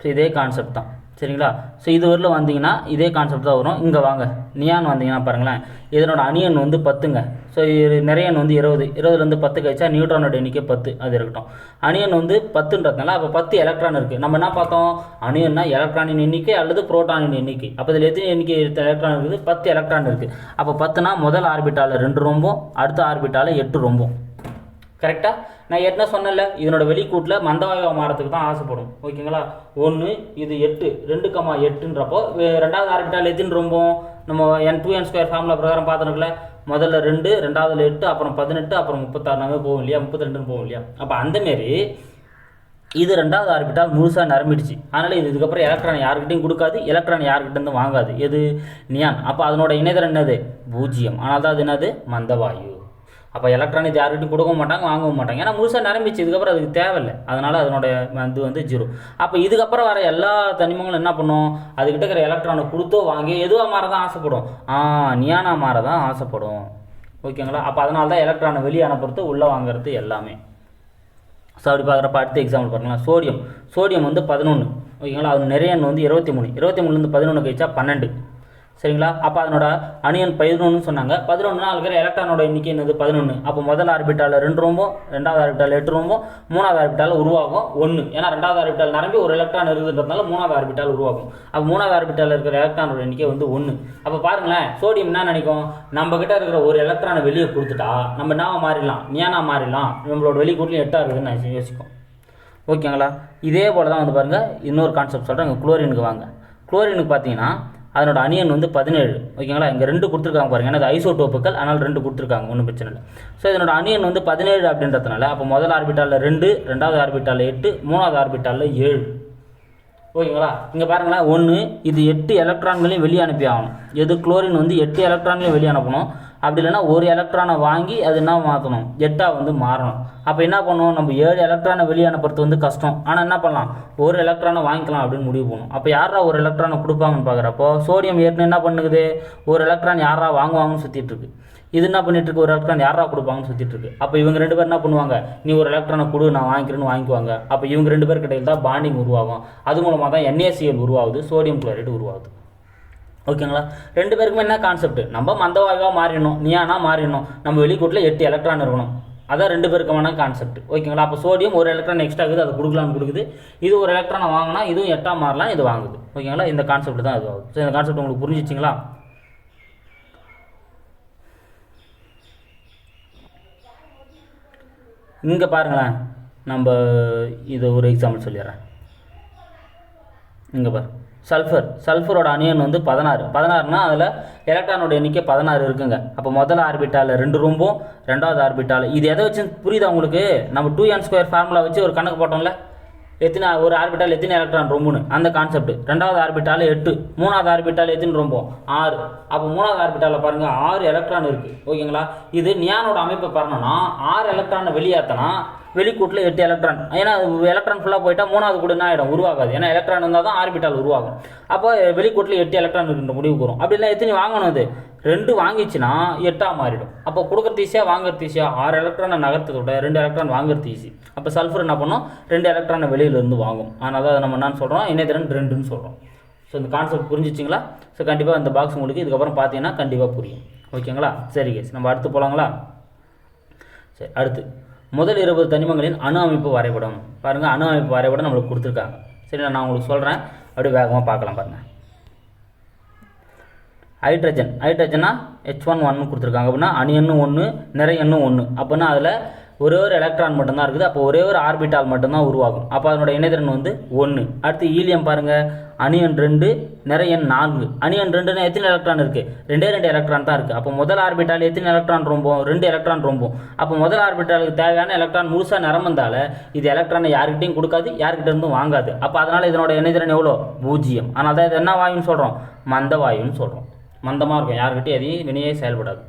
ஸோ இதே கான்செப்ட் தான். சரிங்களா? ஸோ இது வரல வந்தீங்கன்னா இதே கான்செப்ட் தான் வரும். இங்கே வாங்க. நியான் வந்தீங்கன்னா பாருங்களேன். இதனோட அணியன் வந்து பத்துங்க. ஸோ நிறையன் வந்து இருபது. இருபதுலேருந்து பத்து கழிச்சா நியூட்ரானோட எண்ணிக்கை பத்து. அது இருக்கட்டும். அணியன் வந்து பத்துன்றதுனால அப்போ பத்து எலக்ட்ரான் இருக்குது நம்ம என்ன பார்த்தோம்? அணியன்னா எலக்ட்ரானின் எண்ணிக்கை அல்லது புரோட்டானின் எண்ணிக்கை. அப்போ இதில் எத்தனை எண்ணிக்கை எலக்ட்ரான் இருக்குது? பத்து எலக்ட்ரான் இருக்குது அப்போ பத்துனா முதல் ஆர்பிட்டாவில் ரெண்டு ரொம்பும் அடுத்த ஆர்பிட்டாவில் எட்டு ரொம்பும். கரெக்டாக நான் ஏற்கனவே சொன்னேன்ல இதனோட வெளிக்கூட்டில் மந்தவாயுவாக மாறத்துக்கு தான் ஆசைப்படும். ஓகேங்களா? ஒன்று இது எட்டு ரெண்டு கமா எட்டுன்றப்போ ரெண்டாவது ஆர்பிட்டால் எத்தின்னு ரொம்ப நம்ம N two N square formula பிரகாரம் பார்த்துருக்கல முதல்ல ரெண்டு ரெண்டாவதுல எட்டு அப்புறம் பதினெட்டு அப்புறம் முப்பத்தாறுனாவே போகும் இல்லையா? முப்பத்திரெண்டுன்னு போகும் இல்லையா? அப்போ அந்தமாரி இது ரெண்டாவது ஆர்பிட்டால் முழுசாக நிரம்பிடுச்சு. அதனால் இது இதுக்கப்புறம் எலக்ட்ரான் யாருக்கிட்டையும் கொடுக்காது எலக்ட்ரான் யாருக்கிட்டேருந்து வாங்காது. எது? நியான் அப்போ அதனோட இணைதரம் என்னது? பூஜ்ஜியம். ஆனால் தான் அது என்னது? மந்தவாயு. அப்போ எலக்ட்ரானிக் இது கொடுக்கவும் மாட்டாங்க வாங்கவும் மாட்டாங்க. ஏன்னா முழுசாக நிரம்பிச்சு இதுக்கப்புறம் அதுக்கு தேவையில்லை. அதனால் அதனோட இது வந்து ஜீரோ அப்போ இதுக்கப்புறம் வர எல்லா தனிமங்களும் என்ன பண்ணும்? அதுக்கிட்ட இருக்கிற எலக்ட்ரானை கொடுத்தோ வாங்கி எதுவாக மாற தான் ஆசைப்படும்? ஆ நியானா மாற தான் ஆசைப்படும். ஓகேங்களா? அப்போ அதனால தான் எலக்ட்ரானை வெளியே அனுப்புறது உள்ளே வாங்குறது எல்லாமே. ஸோ அப்படி பார்க்குறப்ப அடுத்த எக்ஸாம்பிள் பாருங்களா சோடியம் சோடியம் வந்து பதினொன்று ஓகேங்களா? அது நிறைய வந்து இருபத்தி மூணு. இருபத்தி மூணுலேருந்து பதினொன்று கழிச்சா பன்னெண்டு. சரிங்களா? அப்போ அதனோட அணியன் பதினொன்று சொன்னாங்க. பதினொன்றுனா இருக்கிற எலக்ட்ரானோட எண்ணிக்கை என்னது? பதினொன்று அப்போ முதல் ஆர்பிட்டாலில் ரெண்டு ரூமும் ரெண்டாவது ஆர்பிட்டால் எட்டு ரூமும் மூணாவது ஆர்பிட்டால் உருவாகும் ஒன்று ஏன்னா ரெண்டாவது ஆர்பிட்டால் நிரம்பி ஒரு எலக்ட்ரான் இருந்துன்றதுனால மூணாவது ஆர்பிட்டால் உருவாகும். அப்போ மூணாவது ஆர்பிட்டால் இருக்கிற எலக்ட்ரானோட எண்ணிக்கை வந்து ஒன்று அப்போ பாருங்களேன் சோடியம் என்ன நினைக்கும்? நம்ம கிட்ட இருக்கிற ஒரு எலக்ட்ரானை வெளியே கொடுத்துட்டா நம்ம என்ன மாறிடலாம். நியானா மாறிடலாம்? நம்மளோட வெளிக்கூட்டிலும் எட்டாக இருக்குதுன்னு நான் யோசிக்கும். ஓகேங்களா? இதே போல் தான் வந்து பாருங்கள் இன்னொரு கான்செப்ட் சொல்கிறேன் இங்கே குளோரினுக்கு வாங்க. குளோரினுக்கு பார்த்தீங்கன்னா அதனோட அணியன் வந்து பதினேழு. ஓகேங்களா? இங்கே ரெண்டு கொடுத்துருக்காங்க பாருங்கள் ஏன்னா அது ஐசோடோப்புகள். அதனால் ரெண்டு கொடுத்துருக்காங்க. ஒன்றும் பிரச்சனை இல்லை. ஸோ இதனோட அணியன் வந்து பதினேழு அப்படின்றதுனால அப்போ முதல் ஆர்பிட்டாலில் ரெண்டு ரெண்டாவது ஆர்பிட்டாலில் எட்டு மூணாவது ஆர்பிட்டாலில் ஏழு. ஓகேங்களா? இங்கே பாருங்களேன். ஒன்று இது எட்டு எலக்ட்ரான்களையும் வெளியே அனுப்பி ஆகணும். எது? குளோரின் வந்து எட்டு எலக்ட்ரான்களையும் வெளியே அனுப்பணும். அப்படி இல்லைன்னா ஒரு எலக்ட்ரானை வாங்கி அது என்ன மாற்றணும் எட்டாக வந்து மாறணும். அப்போ என்ன பண்ணுவோம்? நம்ம ஏழு எலக்ட்ரானை வெளியே அனுப்புறது வந்து கஷ்டம். ஆனால் என்ன பண்ணலாம்? ஒரு எலக்ட்ரானை வாங்கிக்கலாம் அப்படின்னு முடிவு பண்ணும் அப்போ யாரா ஒரு எலக்ட்ரானை கொடுப்பாங்கன்னு பார்க்குறப்போ சோடியம் ஏற்கனவே என்ன பண்ணுது ஒரு எலக்ட்ரான் யாரா வாங்குவாங்கன்னு சுற்றிட்டு இருக்கு. இது என்ன பண்ணிட்டு இருக்கு? ஒரு எலக்ட்ரான் யாரா கொடுப்பாங்கன்னு சுற்றிட்டு இருக்கு. அப்போ இவங்க ரெண்டு பேர் என்ன பண்ணுவாங்க? நீ ஒரு எலக்ட்ரானை கொடு நான் வாங்கிக்கிறேன்னு வாங்கிக்குவாங்க. அப்போ இவங்க ரெண்டு பேர் கிட்ட தான் பாண்டிங் உருவாகும். அது மூலமாக தான் என்ஏசிஎல் உருவாகுது சோடியம் குளோரைடு உருவாகுது. ஓகேங்களா? ரெண்டு பேருக்குமே என்ன கான்செப்ட் நம்ம மந்தவாயுவாக மாறிடணும் நியானா மாறிடணும். நம்ம வெளிக்கூட்டில் எட்டு எலக்ட்ரான் இருக்கணும். அதான் ரெண்டு பேருக்குமான கான்செப்ட் ஓகேங்களா? அப்போ சோடியம் ஒரு எலக்ட்ரான் எக்ஸ்ட்ரா இருக்குது அதை கொடுக்கலாம்னு கொடுக்குது. இது ஒரு எலக்ட்ரானை வாங்கினா இதுவும் எட்டா மாறலாம் இது வாங்குது. ஓகேங்களா? இந்த கான்செப்ட் தான் இது ஆகுது. ஸோ இந்த கான்செப்ட் உங்களுக்கு புரிஞ்சிச்சிங்களா? இங்கே பாருங்களேன். நம்ம இது ஒரு எக்ஸாம்பிள் சொல்லிடுறேன். இங்கே பாரு. சல்ஃபர் சல்ஃபரோட அணியன் வந்து பதினாறு. பதினாறுனா அதில் எலக்ட்ரானோட எண்ணிக்கை பதினாறு இருக்குங்க. அப்போ முதல் ஆர்பிட்டாலில் ரெண்டு ரூம்பும் ரெண்டாவது ஆர்பிட்டால். இது எதை வச்சு புரியுதா உங்களுக்கு? நம்ம டூ என் ஸ்கொயர் ஃபார்முலா வச்சு ஒரு கணக்கு போட்டோம்ல? எத்தனை ஒரு ஆர்பிட்டால் எத்தனை எலக்ட்ரான் ரொம்புன்னு? அந்த கான்செப்ட் ரெண்டாவது ஆர்பிட்டால் எட்டு மூணாவது ஆர்பிட்டால் எத்தனை ரொம்பம்? ஆறு. அப்போ மூணாவது ஆர்பிட்டாலில் பாருங்கள் ஆறு எலக்ட்ரான் இருக்குது ஓகேங்களா? இது நியானோட அமைப்பை பாருங்கன்னா ஆறு எலக்ட்ரானை வெளியேற்றினா வெளிக்கூட்டில் எட்டு எலக்ட்ரான் ஏன்னா எலக்ட்ரான் ஃபுல்லாக போயிட்டால் மூணாவது கூட என்ன ஆகிடும் உருவாகாது. ஏன்னா எலக்ட்ரான் இருந்தால் தான் ஆர்பிட்டால் உருவாகும். அப்போ வெளிக்கூட்டில் எட்டு எலக்ட்ரான் இருக்கின்ற முடிவுக்கு வரும் அப்படி இல்லை எத்தனை வாங்கணும் அது ரெண்டு வாங்கிச்சுன்னா எட்டாக மாறிடும். அப்போ கொடுக்குறது ஈஸியாக வாங்குறது ஈஸியாக ஆறு எலக்ட்ரானை நகர்த்ததை விட ரெண்டு எலக்ட்ரான் வாங்குறது ஈஸி அப்போ சல்ஃபர் என்ன பண்ணும்? ரெண்டு எலக்ட்ரானை வெளியிலேருந்து வாங்கும். அதனால தான் அதை நம்ம என்னன்னு சொல்கிறோம் இணையத்திறன் ரெண்டுன்னு சொல்கிறோம் ஸோ இந்த கான்செப்ட் புரிஞ்சிச்சிங்களா? ஸோ கண்டிப்பாக இந்த பாக்ஸ் உங்களுக்கு இதுக்கப்புறம் பார்த்தீங்கன்னா கண்டிப்பாக புரியும். ஓகேங்களா சரி கேஸ் நம்ம அடுத்து போகலாங்களா சரி அடுத்து. முதல் இருபது தனிமங்களின் அணு அமைப்பு வரைபடம். பாருங்கள் அணு அமைப்பு வரைபடம் நம்மளுக்கு கொடுத்துருக்காங்க சரி நான் உங்களுக்கு சொல்கிறேன் அப்படியே வேகமாக பார்க்கலாம் பாருங்கள் ஹைட்ரஜன். ஹைட்ரஜனா ஹெச் ஒன் ஒன்னு கொடுத்துருக்காங்க. அப்படின்னா அணு எண்ணும் ஒன்று நிறை எண்ணும் ஒன்று அப்படின்னா அதில் ஒரே ஒரு எலக்ட்ரான் மட்டும்தான் இருக்குது. அப்போ ஒரே ஒரு ஆர்பிட்டால் மட்டும்தான் உருவாகும். அப்போ அதனோட இணைதிறன் வந்து ஒன்று அடுத்து ஈலியம் பாருங்கள் அணியன் ரெண்டு நிறைய எண் நான்கு. அணியன் ரெண்டுன்னா எத்தனை எலக்ட்ரான் இருக்குது ரெண்டே ரெண்டு எலக்ட்ரான் தான் இருக்குது அப்போ முதல் ஆர்பிட்டால் எத்தனை எலக்ட்ரான் ரொம்பவும் ரெண்டு எலக்ட்ரான் ரொம்பவும் அப்போ முதல் ஆர்பிட்டாலுக்கு தேவையான எலக்ட்ரான் முழுசாக நிரம்பந்தால இது எலக்ட்ரானை யாருக்கிட்டையும் கொடுக்காது யார்கிட்ட இருந்தும் வாங்காது. அப்போ அதனால் இதனோட இணைதிறன் எவ்வளோ? பூஜ்ஜியம். ஆனால் தான் இது என்ன வாயுன்னு சொல்கிறோம் மந்த வாயுன்னு சொல்கிறோம் மந்தமாக இருக்கும். யாருக்கிட்டையும் எதையும் வினையே செயல்படாது.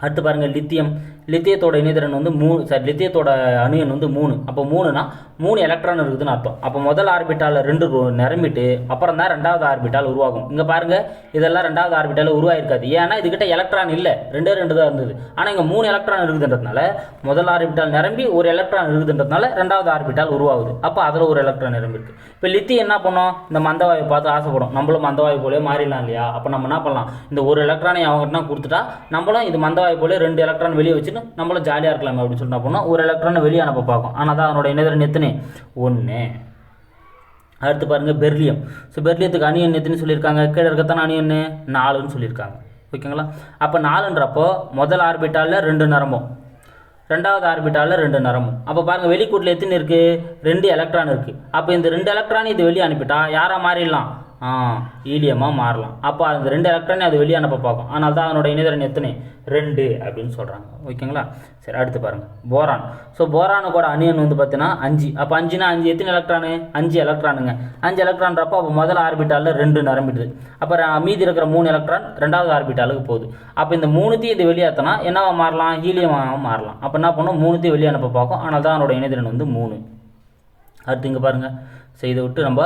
அடுத்து பாருங்கள் லித்தியம் லித்தியத்தோட இணைதிறன் வந்து மூணு சாரி லித்தியத்தோட அணுயன் வந்து மூணு. அப்போ மூணுனா மூணு எலக்ட்ரான் இருக்குதுன்னு அர்த்தம். அப்போ முதல் ஆர்பிட்டாலில் ரெண்டு நிரம்பிட்டு அப்புறம் தான் ரெண்டாவது ஆர்பிட்டால் உருவாகும். இங்கே பாருங்க இதெல்லாம் ரெண்டாவது ஆர்பிட்டால் உருவாயிருக்காது. ஏன்னா இதுகிட்ட எலக்ட்ரான் இல்லை. ரெண்டே ரெண்டு தான் இருந்தது. ஆனால் இங்கே மூணு எலக்ட்ரான் இருக்குதுன்றதுனால முதல் ஆர்பிட்டால் நிரம்பி ஒரு எலக்ட்ரான் இருக்குதுன்றதுனால ரெண்டாவது ஆர்பிட்டால் உருவாகுது. அப்போ அதில் ஒரு எலக்ட்ரான் நிரம்பிருக்கு இப்போ லித்தி என்ன பண்ணோம்? இந்த மந்தவாயு பார்த்து ஆசைப்படும். நம்மளும் மந்தவாயு போலே மாறிடலாம் இல்லையா? அப்போ நம்ம என்ன பண்ணலாம்? இந்த ஒரு எலக்ட்ரானை அவங்ககிட்ட கொடுத்துட்டா நம்மளும் இது மந்தவாயு போலே ரெண்டு எலக்ட்ரான் வெளியே வச்சு வச்சுட்டு நம்மளும் ஜாலியாக இருக்கலாமே அப்படின்னு சொல்லிட்டு போனால் ஒரு எலக்ட்ரானை வெளியே அனுப்ப பார்க்கும். ஆனால் தான் அதனோட இணைதிறன் எத்தனை ஒன்று அடுத்து பாருங்கள் பெர்லியம். ஸோ பெர்லியத்துக்கு அணியன் எத்தனை சொல்லியிருக்காங்க. கீழே இருக்கத்தான அணியன் நாலுன்னு சொல்லியிருக்காங்க. ஓகேங்களா அப்போ நாலுன்றப்போ முதல் ஆர்பிட்டாலில் ரெண்டு நரம்பும். ரெண்டாவது ஆர்பிட்டாலில் ரெண்டு நரம்பும். அப்போ பாருங்கள் வெளிக்கூட்டில் எத்தனை இருக்குது ரெண்டு எலக்ட்ரான் இருக்குது அப்போ இந்த ரெண்டு எலக்ட்ரான் இது வெளியே அனுப்பிட்டா யாராக மாறிடலாம்? ஆ ஈலியமாக மாறலாம். அப்போ அந்த ரெண்டு எலக்ட்ரானே அது வெளியே அனுப்ப பார்க்கும். ஆனால் தான் அதனோட இணைதிறன் எத்தனை? ரெண்டு அப்படின்னு சொல்கிறாங்க ஓகேங்களா? சரி அடுத்து பாருங்கள் போரான். ஸோ போரானுக்கோட அணியன் வந்து பார்த்தீங்கன்னா அஞ்சு. அப்போ அஞ்சுனா அஞ்சு. எத்தனை எலக்ட்ரானு அஞ்சு எலக்ட்ரானுங்க அஞ்சு எலக்ட்ரான்றப்போ அப்போ முதல் ஆர்பிட்டாலில் ரெண்டு நிரம்பிடுது. அப்போ மீதி இருக்கிற மூணு எலக்ட்ரான் ரெண்டாவது ஆர்பிட்டாலுக்கு போகுது. அப்போ இந்த மூணுத்தையும் இது வெளியேற்றினா என்னவா மாறலாம்? ஹீலியமாக மாறலாம். அப்போ என்ன பண்ணும்? மூணுத்தையும் வெளியே அனுப்ப பார்க்கும். ஆனால் தான் அதனோட இணைதிறன் வந்து மூணு. அடுத்து இங்கே பாருங்கள் ஸோ இதை விட்டு நம்ம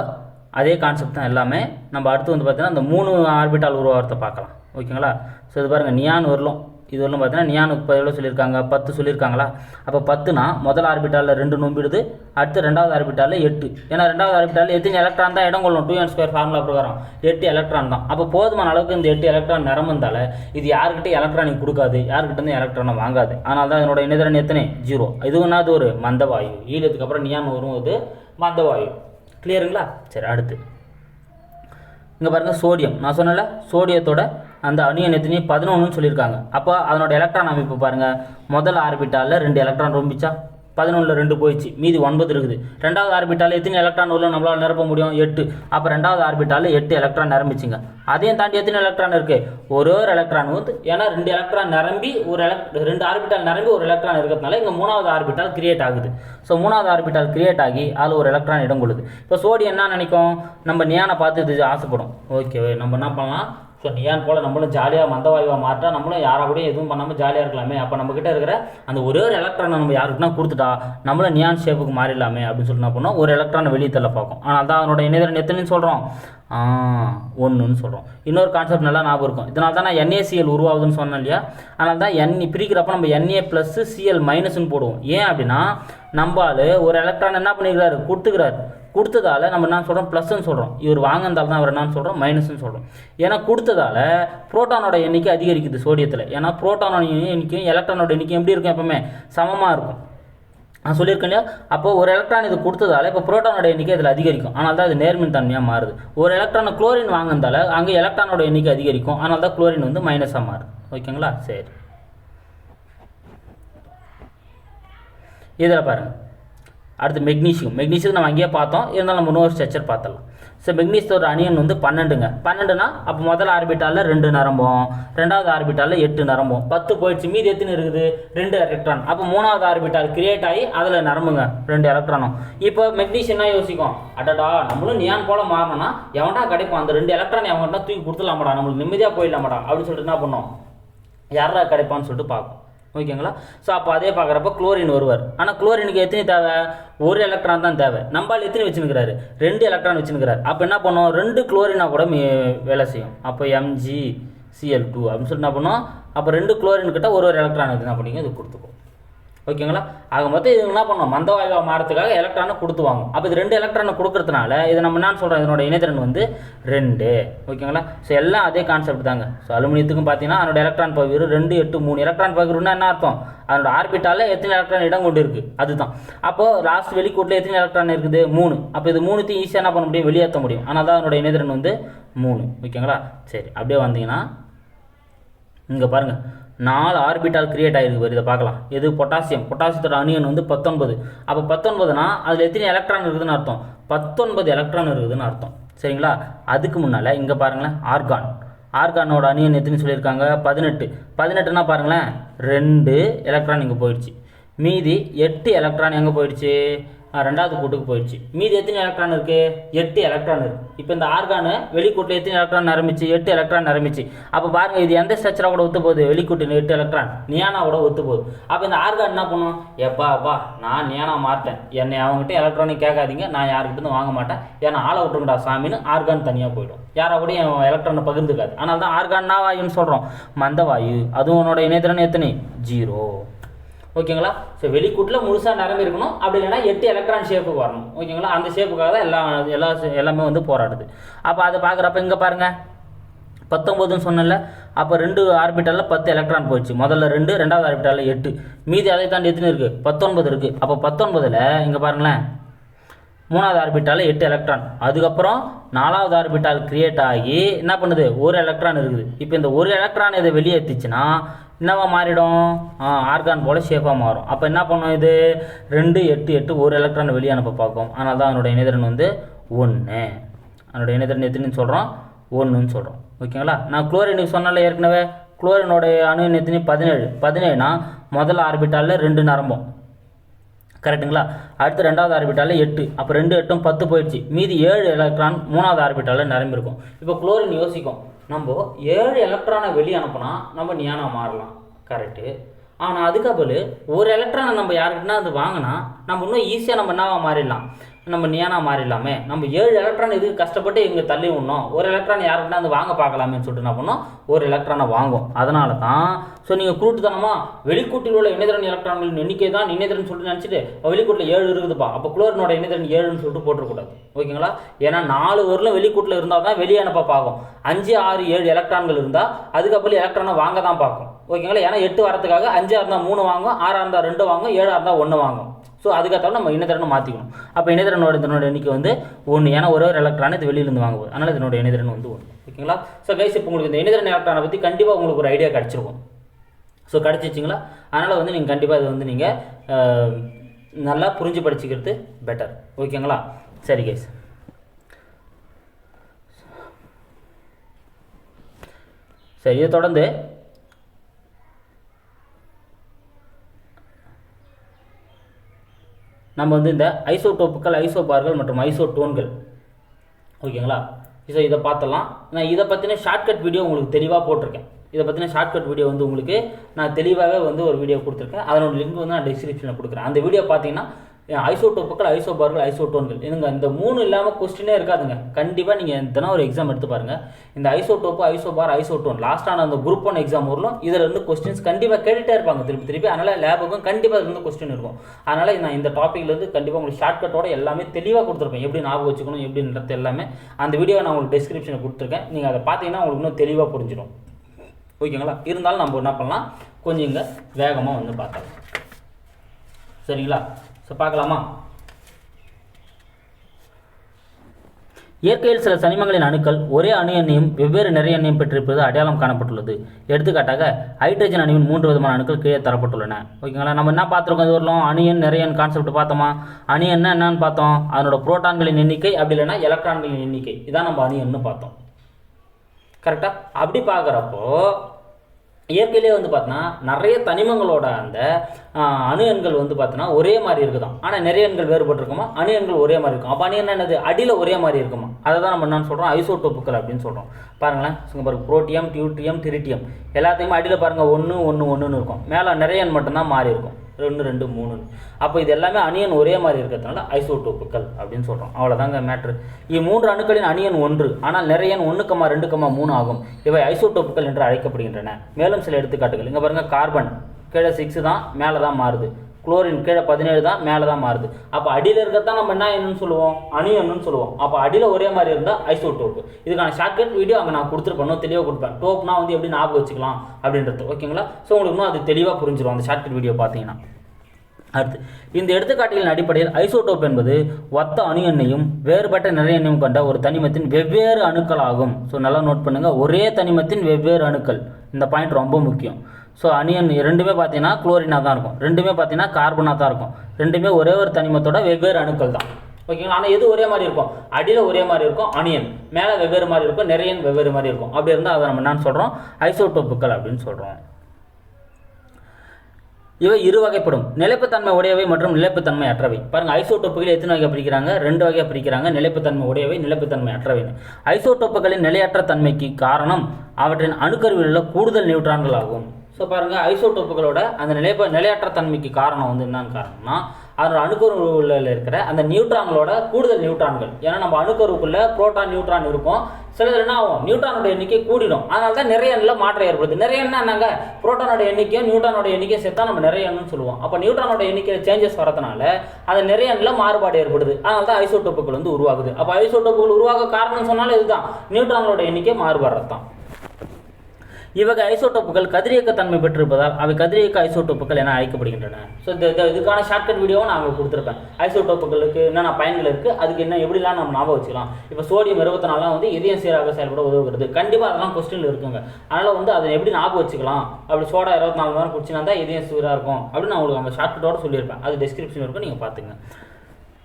அதே கான்செப்ட் தான் எல்லாமே. நம்ம அடுத்து வந்து பார்த்தீங்கன்னா இந்த மூணு ஆர்பிட்டால் உருவாகிறத பார்க்கலாம். ஓகேங்களா? ஸோ இது பாருங்கள் நியான் வரலும். இது வரலும் பார்த்தீங்கன்னா நியானுக்கு எவ்வளோ சொல்லியிருக்காங்க பத்து சொல்லியிருக்காங்களா? அப்போ பத்துனா முதல் ஆர்பிட்டாலில் ரெண்டு நோம்பிடுது அடுத்து ரெண்டாவது ஆர்பிட்டாலில் எட்டு. ஏன்னா ரெண்டாவது ஆர்பிட்டாலில் எத்தனை எலக்ட்ரான் தான் இடம் கொள்ளும். டூ என் ஸ்கொயர் ஃபார்முலா பிரகாரம். எட்டு எலக்ட்ரான் தான். அப்போ போதுமான அளவுக்கு இந்த எட்டு எலக்ட்ரான் நிரம்பந்தால இது யாருக்கிட்டே எலக்ட்ரானிக் கொடுக்காது யாருக்கிட்ட இருந்து எலக்ட்ரானை வாங்காது. அதனால தான் இதனோட இணைதிறன் எத்தனை ஜீரோ இது அது ஒரு மந்தவாயு. ஈழத்துக்கு அப்புறம் நியான் வரும் இது மந்தவாயு. கிளியருங்களா சரி அடுத்து. இங்கே பாருங்கள் சோடியம் நான் சொன்னல சோடியத்தோட அந்த அணியன் எத்தனை பதினொன்றுன்னு சொல்லியிருக்காங்க. அப்போ அதனோட எலக்ட்ரான் அமைப்பு பாருங்கள் முதல் ஆர்பிட்டாலில் ரெண்டு எலக்ட்ரான் ரொம்பிச்சா பதினொன்றில் ரெண்டு போயிடுச்சு. மீதி ஒன்பது இருக்குது. ரெண்டாவது ஆர்பிட்டால் எத்தனை எலக்ட்ரான் உள்ள நம்மளால் நிரப்ப முடியும்? எட்டு. அப்போ ரெண்டாவது ஆர்பிட்டாலில் எட்டு எலக்ட்ரான் நிரம்பிச்சுங்க. அதையும் தாண்டி எத்தனை எலக்ட்ரான் இருக்குது ஒரு ஒரு எலக்ட்ரான் வந்து ஏன்னா ரெண்டு எலக்ட்ரான் நிரம்பி ஒரு எலக்ட் ரெண்டு ஆர்பிட்டால் நிரம்பி ஒரு எலக்ட்ரான் இருக்கிறதுனால இங்கே மூணாவது ஆர்பிட்டால் கிரியேட் ஆகுது. ஸோ மூணாவது ஆர்பிட்டால் கிரியேட் ஆகி அதில் ஒரு எலக்ட்ரான் இடம் கொள்ளுது. இப்போ சோடி என்ன நினைக்கும்? நம்ம நியானை பார்த்து இது ஆசைப்படும். ஓகே நம்ம என்ன பண்ணலாம்? ஸோ நியான் போல் நம்மளும் ஜாலியாக மந்தவாயுவாக மாற்றா நம்மளும் யாரா கூடயும் எதுவும் பண்ணாமல் ஜாலியாக இருக்கலாமே. அப்போ நம்மக்கிட்ட இருக்கிற அந்த ஒரே ஒரு எலக்ட்ரானை நம்ம யாருக்குன்னா கொடுத்துட்டா நம்மளும் நியான் ஷேப்புக்கு மாறிடலாமே அப்படின்னு சொல்லி என்ன பண்ணோம்? ஒரு எலக்ட்ரானை வெளியே தள்ள பார்க்கும். ஆனால் தான் அதனோட இணையதளம் எத்தனைன்னு சொல்கிறோம் ஒன்றுன்னு சொல்கிறோம் இன்னொரு கான்செப்ட் நல்லா ஞாபகம் இருக்கும். இதனால தான் நான் என்ஏசிஎல் உருவாகுதுன்னு சொன்னேன் இல்லையா? அதனால தான் என் பிரிக்கிறப்ப நம்ம என்ஏ ப்ளஸ் சிஎல் மைனஸ்னு போடுவோம். ஏன் அப்படின்னா நம்மால் ஒரு எலக்ட்ரான் என்ன பண்ணிக்கிறாரு கொடுத்துக்கிறாரு. கொடுத்ததால நம்ம என்ன சொல்கிறோம் ப்ளஸ்ன்னு சொல்கிறோம் இவர் வாங்கினதால தான் அவர் என்ன சொல்கிறோம் மைனஸ்ன்னு சொல்கிறோம் ஏன்னா கொடுத்ததால புரோட்டானோட எண்ணிக்கை அதிகரிக்குது சோடியத்தில் ஏன்னா புரோட்டானோட எண்ணிக்கையும் எலக்ட்ரானோட எண்ணிக்கையும் எப்படி இருக்கும் எப்பவுமே? சமமாக இருக்கும். நான் சொல்லியிருக்கேன் இல்லையா? அப்போ ஒரு எலக்ட்ரான் இது கொடுத்ததால இப்போ புரோட்டானோட எண்ணிக்கை இதில் அதிகரிக்கும். ஆனால் தான் அது நேர்மின் தன்மையாக மாறுது. ஒரு எலக்ட்ரானை குளோரின் வாங்கினதால அங்கே எலக்ட்ரானோட எண்ணிக்கை அதிகரிக்கும். ஆனால் தான் குளோரின் வந்து மைனஸாக மாறுது. ஓகேங்களா? சரி. இதில் பாருங்கள் அடுத்து மெக்னீஷியம் மெக்னீஷியம் நம்ம அங்கேயே பார்த்தோம். இருந்தாலும் நம்ம இன்னொரு ஸ்ட்ரக்சர் பார்த்துடலாம். ஸோ மெக்னீஷியத்தோட அணியன் வந்து பன்னெண்டுங்க. பன்னெண்டுனா அப்போ முதல் ஆர்பிட்டாலில் ரெண்டு நரம்பும் ரெண்டாவது ஆர்பிட்டாலில் எட்டு நரம்பும். பத்து போயிடுச்சு. மீதி எத்தனை இருக்குது? ரெண்டு எலக்ட்ரான் அப்போ மூணாவது ஆர்பிட்டால் கிரியேட் ஆகி அதில் நரம்புங்க. ரெண்டு எலக்ட்ரானும் இப்போ மெக்னீஷியம்னா யோசிக்கும்? அடடா நம்மளும் நியான் போல மாறணும்னா எவன்டா கிடைக்கும் அந்த ரெண்டு எலக்ட்ரான் எவன்டா தூக்கி கொடுத்துடலாமாடா. நம்மளுக்கு நிம்மதியாக போயிடலாமாடா. அப்படின்னு சொல்லிட்டு என்ன பண்ணோம்? யாரா கிடைப்பான்னு சொல்லிட்டு பார்க்கும் ஓகேங்களா? ஸோ அப்போ அதே பார்க்குறப்ப குளோரின் வருவார் ஆனால் குளோரினுக்கு எத்தனை தேவை? ஒரு எலக்ட்ரான் தான் தேவை. நம்பால் எத்தனை வச்சுருக்கிறாரு? ரெண்டு எலக்ட்ரான் வச்சுருக்கிறார். அப்போ என்ன பண்ணுவோம்? ரெண்டு குளோரினா கூட வேலை செய்யும். அப்போ எம்ஜி சிஎல் டூ அப்படின்னு சொல்லிட்டு என்ன பண்ணுவோம்? அப்போ ரெண்டு குளோரின் கிட்ட ஒரு ஒரு எலக்ட்ரான் என்ன பண்ணிங்க? இது கொடுத்துக்கும் ஓகேங்களா? ஆக மொத்தம் இது என்ன பண்ணும்? மந்தவாயுவா மாறத்துக்காக எலக்ட்ரானை கொடுத்துவாங்க அப்போ இது ரெண்டு எலக்ட்ரானை கொடுக்கறதுனால இது நம்ம என்ன சொல்கிறோம் இதனோட இணைதிறன் வந்து ரெண்டு. ஓகேங்களா? ஸோ எல்லாம் அதே கான்செப்ட் தாங்க. ஸோ அலுமினியத்துக்கும் பார்த்தீங்கன்னா அதனோட எலக்ட்ரான் பகிர் ரெண்டு எட்டு மூணு. எலக்ட்ரான் பகிர்னா என்ன அர்த்தம்? அதனோட ஆர்பிட்டால எத்தனை எலக்ட்ரான் இடம் கொண்டு இருக்கு? அதுதான். அப்போது லாஸ்ட் வெளிக்கூட்டில் எத்தனை எலக்ட்ரான் இருக்குது? மூணு. அப்போ இது மூணுத்தையும் ஈஸியாக என்ன பண்ண முடியும்? வெளியேற்ற முடியும். ஆனால் தான் அதனோட இணைதிறன் வந்து மூணு. ஓகேங்களா? சரி அப்படியே வந்தீங்கன்னா இங்கே பாருங்கள் நாலு ஆர்பிட்டால் கிரியேட் ஆகிருக்கு பாரு இதை பார்க்கலாம். எது? பொட்டாசியம். பொட்டாசியத்தோட அணியன் வந்து பத்தொன்பது. அப்போ பத்தொன்பதுனா அதில் எத்தனை எலக்ட்ரான் இருக்குதுன்னு அர்த்தம்? பத்தொன்பது எலக்ட்ரான் இருக்குதுன்னு அர்த்தம். சரிங்களா? அதுக்கு முன்னால் இங்கே பாருங்களேன் ஆர்கான் ஆர்கானோட அணியன் எத்தனை சொல்லியிருக்காங்க? பதினெட்டு. பதினெட்டுனா பாருங்களேன் ரெண்டு எலக்ட்ரான் இங்கே போயிடுச்சு. மீதி எட்டு எலக்ட்ரான் எங்கே போயிடுச்சு? ரெண்டாவது கூட்டுக்கு போயிடுச்சு. மீதி எத்தனை எலக்ட்ரான் இருக்குது எட்டு எலக்ட்ரான் இருக்குது இப்போ இந்த ஆர்கானு வெளிக்கூட்டில் எத்தனை எலக்ட்ரான் நிரம்பிச்சு? எட்டு எலக்ட்ரான் நிரம்பிச்சு. அப்போ பாருங்கள் இது எந்த ஸ்ட்ரக்சராக கூட ஒத்து போகுது வெளிக்கூட்டில் எட்டு எலக்ட்ரான் நியானா கூட ஒத்து போகுது அப்போ இந்த ஆர்கான் என்ன பண்ணும்? எப்பா அப்பா நான் நியானா மாட்டேன் என்னை அவங்ககிட்ட எலக்ட்ரானிக் கேட்காதீங்க. நான் யார்கிட்டருந்து வாங்க மாட்டேன். ஏன்னா ஆளை விட்டுருங்கடா சாமின்னு ஆர்கான் தனியாக போயிடும். யாரா கூட என் எலக்ட்ரானை பகிர்ந்துக்காது. ஆனால் தான் ஆர்கான்னா வாயுன்னு சொல்கிறோம் மந்த வாயு. அதுவும் உன்னோட இணையத்திறன் எத்தனை? ஜீரோ. ஓகேங்களா? ஸோ வெளிக்கூட்டில் முழுசாக நிரம்பி இருக்கணும். அப்படி இல்லைன்னா எட்டு எலக்ட்ரான் ஷேப்புக்கு வரணும். ஓகேங்களா? அந்த ஷேப்புக்காக தான் எல்லா எல்லா எல்லாமே வந்து போராடுது. அப்போ அதை பார்க்குறப்ப இங்கே பாருங்கள் பத்தொம்போதுன்னு சொன்னல அப்போ ரெண்டு ஆர்பிட்டலில் பத்து எலக்ட்ரான் போயிடுச்சு முதல்ல ரெண்டு ரெண்டாவது ஆர்பிட்டலில் எட்டு. மீதி அதை தாண்டி எத்தனை இருக்குது பத்தொன்பது இருக்குது அப்போ பத்தொன்பதில் இங்கே பாருங்களேன். மூணாவது ஆர்பிட்டால் எட்டு எலக்ட்ரான் அதுக்கப்புறம் நாலாவது ஆர்பிட்டால் கிரியேட் ஆகி என்ன பண்ணுது? ஒரு எலக்ட்ரான் இருக்குது. இப்போ இந்த ஒரு எலக்ட்ரான் இதை வெளியேற்றுச்சுன்னா என்னவா மாறிடும்? ஆர்கான் போல் ஷேப்பாக மாறும். அப்போ என்ன பண்ணும் இது? ரெண்டு எட்டு எட்டு ஒரு எலக்ட்ரான் வெளியே அனுப்ப பார்க்கும். அதனால தான் அதனோட இணைதிறன் வந்து ஒன்று அதனோட இணைதிறன் எத்தனைன்னு சொல்கிறோம் ஒன்றுன்னு சொல்கிறோம் ஓகேங்களா? நான் குளோரினுக்கு சொன்னால ஏற்கனவே. குளோரினோட அணு எத்தனை? பதினேழு. பதினேழுனா முதல் ஆர்பிட்டாலில் ரெண்டு நரம்பும். கரெக்ட்டுங்களா? அடுத்து ரெண்டாவது ஆர்பிட்டாலில் எட்டு. அப்போ ரெண்டு எட்டும் பத்து போயிடுச்சு. மீதி ஏழு எலக்ட்ரான் மூணாவது ஆர்பிட்டாலில் நிரம்பியிருக்கும் இப்போ குளோரின் யோசிக்கும். நம்ம ஏழு எலக்ட்ரானை வெளியே அனுப்புனா நம்ம நியானா மாறலாம். கரெக்டு ஆனால் அதுக்கப்புறம் ஒரு எலக்ட்ரானை நம்ம யாருக்கிட்டனா அது வாங்கினா நம்ம இன்னும் ஈஸியாக நம்ம என்னவா மாறிடலாம்? நம்ம நியானா மாறிடலாமே. நம்ம ஏழு எலக்ட்ரான் இதுக்கு கஷ்டப்பட்டு இங்கே தள்ளி விடணும். ஒரு எலக்ட்ரான் யாருக்கிட்ட அது வாங்க பார்க்கலாமேன்னு சொல்லிட்டு என்ன பண்ணோம் ஒரு எலக்ட்ரானை வாங்கும் அதனால தான் ஸோ நீங்கள் கூட்டுத்தனமா வெளிக்கூட்டில் உள்ள இணையதிறன் எலக்ட்ரான்களின் எண்ணிக்கை தான் இணையதிறன் சொல்லிட்டு நினச்சிட்டு வெளிக்கூட்டில் ஏழு இருக்குதுப்பா. அப்போ குளோரினோட இணையதிறன் ஏழுன்னு சொல்லிட்டு போட்டுக்கூடாது ஓகேங்களா? ஏன்னா நாலு வரலும் வெளிக்கூட்டில் இருந்தால் தான் வெளியே அனுப்ப பார்க்கும். அஞ்சு ஆறு ஏழு எலக்ட்ரான்கள் இருந்தால் அதுக்கப்புறம் எலக்ட்ரானை வாங்க தான் பார்க்கும். ஓகேங்களா? ஏன்னா எட்டு வரதுக்காக அஞ்சாக இருந்தால் மூணு வாங்கும் ஆறாக இருந்தால் ரெண்டு வாங்கும் ஏழாக இருந்தால் ஒன்று வாங்கும். ஸோ அதுக்கப்புறம் நம்ம இணைதிறனை மாற்றிக்கணும் அப்போ இணைதிறனோட இதனோட எண்ணிக்கை வந்து ஒன்று ஏன்னா ஒரே ஒரு எலக்ட்ரான் இது வெளியிலேருந்து வாங்குவது அதனால் இதனோட இணைதிறன் வந்து ஒன்று ஓகேங்களா? ஸோ கைஸ் இப்போ உங்களுக்கு இந்த இணைதிறன் எலக்ட்ரானை பற்றி கண்டிப்பாக உங்களுக்கு ஒரு ஐடியா கிடச்சிருக்கும். ஸோ கிடச்சிச்சிங்களா? அதனால் வந்து நீங்கள் கண்டிப்பாக இது வந்து நீங்கள் நல்லா புரிஞ்சு படிச்சுக்கிறது பெட்டர் ஓகேங்களா? சரி கைஸ் சரி இதை தொடர்ந்து நம்ம வந்து இந்த ஐசோடோப்புகள் ஐசோபார்கள் மற்றும் ஐசோடோன்கள். ஓகேங்களா? ஸோ இதை பார்த்தலாம். நான் இதை பற்றின ஷார்ட்கட் வீடியோ உங்களுக்கு தெளிவாக போட்டிருக்கேன். இதை பற்றின ஷார்ட்கட் வீடியோ வந்து உங்களுக்கு நான் தெளிவாகவே வந்து ஒரு வீடியோ கொடுத்துருக்கேன். அதனோட லிங்க் வந்து நான் டிஸ்கிரிப்ஷனில் கொடுக்குறேன். அந்த வீடியோ பார்த்தீங்கன்னா ஐசோடோப்புகள் ஐசோபார்கள் ஐசோட்டோன்கள் இதுங்க இந்த மூணு இல்லாமல் கொஸ்டினே இருக்காதுங்க. கண்டிப்பாக நீங்கள் தினம் ஒரு எக்ஸாம் எடுத்து பாருங்கள் இந்த ஐசோடோப்பு ஐசோபார் ஐசோட்டோன் லாஸ்ட்டான அந்த குரூப் ஒன் எக்ஸாம் வரலும் இதில் இருந்து கொஸ்டின்ஸ் கண்டிப்பாக கேட்டுகிட்டே இருப்பாங்க. திருப்பி திருப்பி. அதனால் லேபுக்கும் கண்டிப்பாக இருந்து கொஸ்டின் இருக்கும். அதனால் நான் இந்த டாப்பிக்லேருந்து கண்டிப்பாக உங்களுக்கு ஷார்ட்கட்டோட எல்லாமே தெளிவாக கொடுத்துருப்பேன். எப்படி ஞாபகம் வச்சுக்கணும் எப்படின்றது எல்லாமே. அந்த வீடியோ நான் உங்களுக்கு டிஸ்கிரிப்ஷனில் கொடுத்துருக்கேன். நீங்கள் அதை பார்த்தீங்கன்னா உங்களுக்கு இன்னும் தெளிவாக புரிஞ்சிடும். ஓகேங்களா இருந்தாலும் நம்ம என்ன பண்ணலாம்? கொஞ்சம் இங்கே வேகமாக வந்து பார்த்தோம் சரிங்களா? ஸோ பார்க்கலாமா? இயற்கையில் சில சனிமங்களின் அணுக்கள் ஒரே அணு எண்ணையும் வெவ்வேறு நிறைய எண்ணையும் பெற்றிருப்பது அடையாளம் காணப்பட்டுள்ளது. எடுத்துக்காட்டாக ஹைட்ரஜன் அணுவின் மூன்று விதமான அணுக்கள் கீழே தரப்பட்டுள்ளன. ஓகேங்களா நம்ம என்ன பார்த்துருக்கோம் இது வரலாம்? அணு எண் நிறைய எண் கான்செப்ட் பார்த்தோமா? அணு என்ன என்னன்னு பார்த்தோம். அதனோட புரோட்டான்களின் எண்ணிக்கை அப்படி இல்லைன்னா எலக்ட்ரான்களின் எண்ணிக்கை. இதான் நம்ம அணு எண்ணு பார்த்தோம். கரெக்டாக அப்படி பார்க்குறப்போ இயற்கையிலே வந்து பார்த்தோன்னா நிறைய தனிமங்களோட அந்த அணு எண்கள் வந்து பார்த்தோன்னா ஒரே மாதிரி இருக்குதாம் ஆனால் நிறைய எண்கள் வேறுபட்டிருக்குமா? அணு எண்கள் ஒரே மாதிரி இருக்கும். அப்போ அணு என்னது? அடியில் ஒரே மாதிரி இருக்குமா? அதை தான் நம்ம என்ன சொல்கிறோம் ஐசோட்டோப்புக்கள் அப்படின்னு சொல்கிறோம் பாருங்களேன். சுங்க பாருங்க. Protium deuterium tritium. எல்லாத்தையுமே அடியில் பாருங்கள் ஒன்று ஒன்று ஒன்றுன்னு இருக்கும். மேலே நிறைய எண் மட்டும்தான் மாறி இருக்கும். ரெண்டு ரெண்டு மூணு அப்போ இது எல்லாமே அணியன் ஒரே மாதிரி இருக்கிறதுனால ஐசோடோப்புகள் அப்படின்னு சொல்கிறோம் அவ்வளோதாங்க மேட்ரு இம்மூன்று அணுக்களின் அணியன் ஒன்று. ஆனால் நிறைய ஒன்றுக்கமா ஒன்று ரெண்டு மூணு ஆகும். இவை ஐசோடோப்புகள் என்று அழைக்கப்படுகின்றன. மேலும் சில எடுத்துக்காட்டுகள். இங்கே பாருங்க கார்பன். கீழே சிக்ஸ் தான் மேலே தான் மாறுது. குளோரின் கீழே பதினேழு தான் மேலே தான் மாறுது. அப்போ அடியில் இருக்கிறதான் நம்ம என்ன என்னன்னு சொல்லுவோம்? அணியன்னு சொல்லுவோம். அப்போ அடியில் ஒரே மாதிரி இருந்தால் ஐசோடோப்பு இதுக்கான ஷார்ட்கட் வீடியோ அங்கே நான் கொடுத்துருப்பேன். தெளிவாக கொடுப்பேன். டோப்னா வந்து எப்படி ஞாபகம் வச்சுக்கலாம் அப்படின்றது. ஓகேங்களா ஸோ உங்களுக்கு இன்னும் அது தெளிவாக புரிஞ்சிடும் அந்த ஷார்ட்கட் வீடியோ பார்த்தீங்கன்னா. அடுத்து இந்த எடுத்துக்காட்டுகளின் அடிப்படையில் ஐசோடோப் என்பது ஒத்த அணு எண்ணையும் வேறுபட்ட நிறைய எண்ணையும் கொண்ட ஒரு தனிமத்தின் வெவ்வேறு அணுக்கள் ஆகும் ஸோ நல்லா நோட் பண்ணுங்கள் ஒரே தனிமத்தின் வெவ்வேறு அணுக்கள். இந்த பாயிண்ட் ரொம்ப முக்கியம். ஸோ அனியன் ரெண்டுமே பார்த்தீங்கன்னா குளோரினாக தான் இருக்கும். ரெண்டுமே பார்த்தீங்கன்னா கார்பனாக தான் இருக்கும். ரெண்டுமே ஒரே ஒரு தனிமத்தோட வெவ்வேறு அணுக்கள் தான். ஓகேங்களா ஆனால் எது ஒரே மாதிரி இருக்கும்? அடியில் ஒரே மாதிரி இருக்கும் அனியன் மேலே வெவ்வேறு மாதிரி இருக்கும் நிறையன் வெவ்வேறு மாதிரி இருக்கும். அப்படி இருந்தால் அதை நம்ம என்னன்னு சொல்கிறோம் ஐசோட்டோப்புக்கள் அப்படின்னு சொல்கிறோம் இவை இரு வகைப்படும். நிலைப்புத்தன்மை உடையவை மற்றும் நிலைப்புத்தன்மை அற்றவை. பாருங்க ஐசோடோப்புகள் எத்தனை வகை பிரிக்கிறாங்க? ரெண்டு வகையாக பிரிக்கிறாங்க. நிலைப்புத்தன்மை உடையவை நிலைப்புத்தன்மை அற்றவை ஐசோடோப்புகளின் நிலையற்ற தன்மைக்கு காரணம் அவற்றின் அணுக்கருவில் உள்ள கூடுதல் நியூட்ரான்கள் ஆகும். ஸோ பாருங்க ஐசோடோப்புகளோட அந்த நிலைப்ப நிலையற்ற தன்மைக்கு காரணம் வந்து என்னன்னு காரணம்னா அதனோட அணுக்கருவில் இருக்கிற அந்த நியூட்ரான்களோட கூடுதல் நியூட்ரான்கள். ஏன்னா நம்ம அணுக்கருவுக்குள்ள புரோட்டான் நியூட்ரான் இருக்கும். சிலது என்ன ஆகும்? நியூட்ரானோட எண்ணிக்கை கூடிடும். அதனால தான் நிறைய எண்ணில் மாற்றம் ஏற்படுது. நிறைய என்ன என்னங்க? புரோட்டானோட எண்ணிக்கையும் நியூட்ரானோட எண்ணிக்கையும் சேர்த்தா நம்ம நிறைய எண்ணுன்னு சொல்லுவோம். அப்போ நியூட்ரானோட எண்ணிக்கையில் சேஞ்சஸ் வரதுனால அந்த நிறைய எண்ணில் மாறுபாடு ஏற்படுது. அதனால தான் ஐசோடோப்புகள் வந்து உருவாகுது. அப்போ ஐசோடோப்புகள் உருவாக காரணம் சொன்னாலும் இதுதான். நியூட்ரானோட எண்ணிக்கை மாறுபடுறது தான் இவகை ஐசோட்டோப்புகள் கதிரியக்க தன்மை பெற்றிருப்பதால் அவை கதிரியக்க ஐசோட்டோப்புகள் என அழைக்கப்படுகின்றன. ஸோ இந்த இதுக்கான ஷார்ட்கட் வீடியோவும் நான் உங்களுக்கு கொடுத்துருப்பேன். ஐசோட்டோப்புகளுக்கு என்னென்ன பயன்கள் இருக்குது அதுக்கு என்ன எப்படிலாம் நம்ம ஞாபகம் வச்சுக்கலாம்? இப்போ சோடியம் இருபத்தி நாலாம் வந்து இதயம் சீராக செயல்பட உதவுகிறது. கண்டிப்பாக அதெல்லாம் கொஸ்டினில் இருக்குங்க. அதனால் வந்து அதை எப்படி ஞாபகம் வச்சுக்கலாம்? அப்படி சோடா இருபத்தி நாலு நேரம் குடிச்சினா தான் இதயம் சீராக இருக்கும். அப்படின்னு நான் உங்களுக்கு அந்த ஷார்ட்கட்டோட சொல்லியிருப்பேன். அது டிஸ்கிரிப்ஷன் இருக்கும். நீங்கள் பார்த்துங்க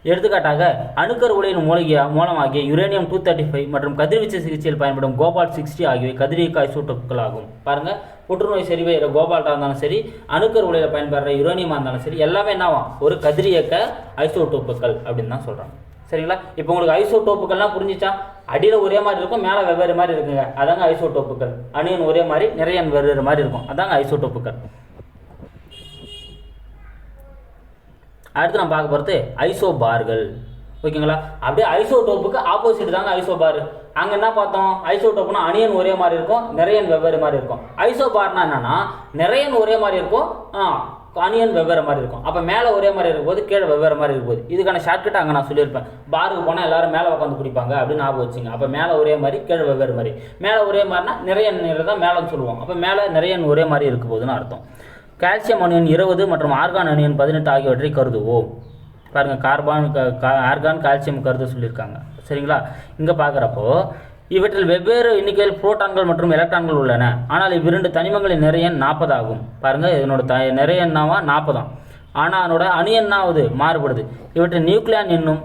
எடுத்துக்காட்டாக அணுக்கர் உலையின் மூலிகை மூலமாகிய யுரேனியம் டூ தேர்ட்டி ஃபைவ் மற்றும் கதிர்வீச்சு சிகிச்சையில் பயன்படும் கோபால் சிக்ஸ்டி ஆகியவை கதிரியக்க ஐசோட்டோப்புகள் ஆகும் பாருங்கள் புற்றுநோய் சரிவைகிற கோபால்ட்டாக இருந்தாலும் சரி அணுக்கர் உலையில் பயன்படுற யுரேனியமாக இருந்தாலும் சரி எல்லாமே என்னவாம் ஒரு கதிரியக்க ஐசோட்டோப்புகள் அப்படின்னு தான் சொல்கிறாங்க சரிங்களா? இப்போ உங்களுக்கு ஐசோட்டோப்புகள்லாம் புரிஞ்சிச்சா? அடியில் ஒரே மாதிரி இருக்கும் மேலே வெவ்வேறு மாதிரி இருக்குங்க. அதாங்க ஐசோட்டோப்புகள் அணியன் ஒரே மாதிரி நிறைய வெவ்வேறு மாதிரி இருக்கும். அதாங்க ஐசோட்டோப்புகள் அடுத்து நம்ம பார்க்க போகிறது ஐசோபார்கள். ஓகேங்களா? அப்படியே ஐசோடோப்புக்கு ஆப்போசிட் தாங்க ஐசோபார். அங்கே என்ன பார்த்தோம்? ஐசோடோப்புனா அணியன் ஒரே மாதிரி இருக்கும் நிறையன் வெவ்வேறு மாதிரி இருக்கும். ஐசோபார்னா என்னன்னா நிறையன் ஒரே மாதிரி இருக்கும் அணியன் வெவ்வேறு மாதிரி இருக்கும். அப்போ மேலே ஒரே மாதிரி இருக்கும்போது கீழே வெவ்வேறு மாதிரி இருக்கும்போது. இதுக்கான ஷார்ட்கட் அங்கே நான் சொல்லியிருப்பேன். பாருக்கு போனால் எல்லாரும் மேலே உட்காந்து குடிப்பாங்க அப்படின்னு ஞாபகம் வச்சுங்க. அப்போ மேலே ஒரே மாதிரி கீழே வெவ்வேறு மாதிரி. மேலே ஒரே மாதிரினா நிறைய தான் மேலேன்னு சொல்லுவோம். அப்போ மேலே நிறையன் ஒரே மாதிரி இருக்கும் போகுதுன்னு அர்த்தம். கால்சியம் அணியன் இருபது மற்றும் ஆர்கான் அணியன் பதினெட்டு ஆகியவற்றை கருதுவோம். பாருங்கள் கார்பான் ஆர்கான் கால்சியம் கருத சொல்லியிருக்காங்க. சரிங்களா? இங்கே பார்க்குறப்போ இவற்றில் வெவ்வேறு எண்ணிக்கையில் புரோட்டான்கள் மற்றும் எலக்ட்ரான்கள் உள்ளன. ஆனால் இவ்விரண்டு தனிமங்களின் நிறைய நாற்பது ஆகும் பாருங்கள் இதனோட த நிறைய நிறையன்னாவா நாற்பதாம். ஆனால் அதனோட அணு எண்ணாவது மாறுபடுது. இவற்றில் நியூக்ளியான் என்னும்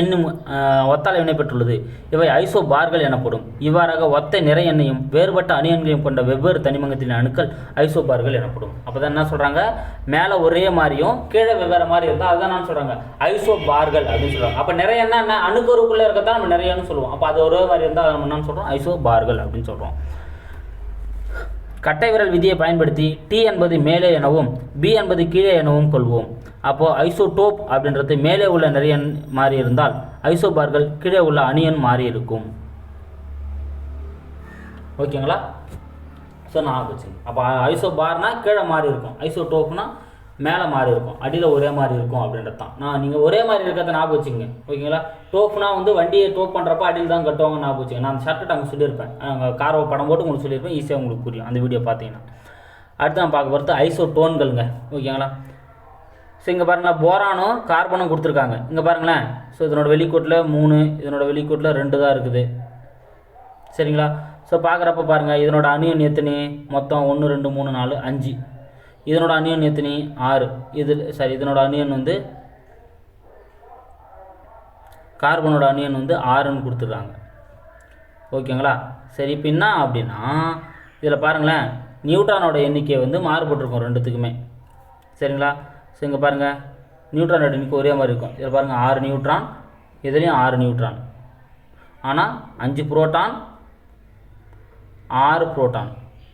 என்னும் ஒத்தால் ஒத்தால் பெற்றுள்ளது. இவை ஐசோ பார்கள் எனப்படும். இவ்வாறாக ஒத்த நிறை எண்ணையும் வேறுபட்ட அணியன்களையும் கொண்ட வெவ்வேறு தனிமங்கத்தின் அணுக்கள் ஐசோ பார்கள் எனப்படும். அப்போ தான் என்ன சொல்கிறாங்க மேலே ஒரே மாதிரியும் கீழே வெவ்வேறு மாதிரி இருந்தால் அதுதான் நான் சொல்கிறாங்க ஐசோ பார்கள் அப்படின்னு சொல்கிறாங்க அப்போ நிறைய என்ன என்ன? அணுக்கருக்குள்ளே இருக்கத்தான் நம்ம நிறையன்னு சொல்லுவோம். அப்போ அது ஒரே மாதிரி இருந்தால் அதை நம்ம என்ன சொல்கிறோம் ஐசோ பார்கள் அப்படின்னு சொல்கிறோம் கட்டை விரல் விதியை பயன்படுத்தி டி என்பது மேலே எனவும் பி என்பது கீழே எனவும் கொள்வோம். அப்போது ஐசோடோப் அப்படின்றது மேலே உள்ள நிறைய மாறி இருந்தால் ஐசோபார்கள் கீழே உள்ள அணியன் மாறி இருக்கும். ஓகேங்களா? ஸோ நான் வச்சுங்க அப்போ ஐசோபார்னா கீழே மாறி இருக்கும். ஐசோடோப்னா மேலே மாறி இருக்கும். அடியில் ஒரே மாதிரி இருக்கும் அப்படின்றது தான். நான் நீங்கள் ஒரே மாதிரி இருக்கிறத ஞாபகம் வச்சுங்க ஓகேங்களா? டோப்னா வந்து வண்டியை டோப் பண்ணுறப்ப அடியில் தான் கட்டுவாங்க ஞாபகம் வச்சுங்க நான் அந்த ஷர்ட்டை அங்கே சொல்லியிருப்பேன். அங்கே காரை படம் போட்டு உங்களுக்கு சொல்லியிருப்பேன். ஈஸியாக உங்களுக்கு புரியும். அந்த வீடியோ பார்த்தீங்கன்னா. அடுத்து நான் பார்க்க போகிறது ஐசோ டோன்களுங்க ஓகேங்களா? ஸோ இங்கே பாருங்களா போரானும் கார்பனும் கொடுத்துருக்காங்க. இங்கே பாருங்களேன். ஸோ இதனோட வெளிக்கூட்டில் மூணு இதனோட வெளிக்கூட்டில் ரெண்டு தான் இருக்குது. சரிங்களா? ஸோ பார்க்குறப்ப பாருங்கள் இதனோட அணியன் எத்தனை? மொத்தம் ஒன்று ரெண்டு மூணு நாலு அஞ்சு. இதனோட அணியன் எத்தனை? ஆறு. இதில் சாரி இதனோட அணியன் வந்து கார்பனோட அணியன் வந்து ஆறுன்னு கொடுத்துருக்காங்க ஓகேங்களா? சரி இப்போ என்ன அப்படின்னா இதில் பாருங்களேன் நியூட்டானோட எண்ணிக்கை வந்து மாறுபட்டிருக்கும் ரெண்டுத்துக்குமே. சரிங்களா? ஸோ இங்கே பாருங்கள் நியூட்ரானோட எண்ணிக்கை ஒரே மாதிரி இருக்கும். இதில் பாருங்கள் ஆறு நியூட்ரான் இதுலேயும் ஆறு நியூட்ரான். ஆனால் அஞ்சு புரோட்டான் ஆறு புரோட்டான்.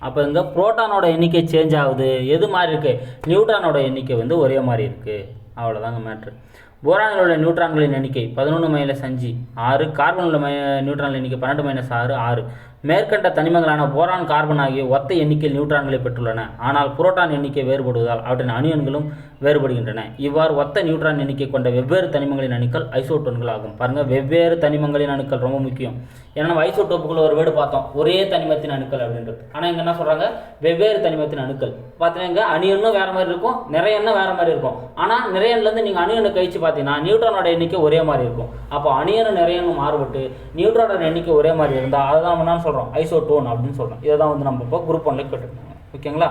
அப்போ இங்கே புரோட்டானோட எண்ணிக்கை சேஞ்ச் ஆகுது. எது மாதிரி இருக்குது நியூட்ரானோட எண்ணிக்கை வந்து ஒரே மாதிரி இருக்குது அவ்வளோதாங்க மேட்ரு போரானில் உள்ள நியூட்ரான்களின் எண்ணிக்கை பதினொன்று மைனஸ் அஞ்சு ஆறு. கார்பனோட உள்ள மை நியூட்ரான்கள் எண்ணிக்கை பன்னெண்டு மைனஸ் ஆறு ஆறு. மேற்கண்ட தனிமங்களான போரான் கார்பன் ஆகிய ஒத்த எண்ணிக்கையில் நியூட்ரான்களை பெற்றுள்ளன. ஆனால் புரோட்டான் எண்ணிக்கை வேறுபடுவதால் அவற்றின் அணியன்களும் வேறுபடுகின்றன. இவ்வாறு ஒத்த நியூட்ரான் எண்ணிக்கை கொண்ட வெவ்வேறு தனிமங்களின் அணுக்கள் ஐசோட்டோன்கள் ஆகும். பாருங்கள் வெவ்வேறு தனிமங்களின் அணுக்கள் ரொம்ப முக்கியம். ஏன்னா நம்ம ஐசோட்டோப்புக்குள்ள ஒரு வேடு பார்த்தோம். ஒரே தனிமத்தின் அணுக்கள் அப்படின்றது. ஆனால் இங்கே என்ன சொல்கிறாங்க வெவ்வேறு தனிமத்தின் அணுக்கள். பார்த்தீங்கன்னா அணியன்னும் வேறு மாதிரி இருக்கும் நிறைய எண்ணம் வேறு மாதிரி இருக்கும். ஆனால் நிறையன்லேருந்து நீங்கள் அணியனை கழிச்சு பார்த்தீங்கன்னா நியூட்ரானோட எண்ணிக்கை ஒரே மாதிரி இருக்கும். அப்போ அணியனும் நிறையனும் மாறுபட்டு நியூட்ரானோட எண்ணிக்கை ஒரே மாதிரி இருந்தால் அதை தான் என்ன சொல்கிறோம் ஐசோடோன் அப்படின்னு சொல்கிறோம் இதை தான் வந்து நம்ம இப்போ குரூப் ஒன்ல கேட்டுருக்கோம் ஓகேங்களா?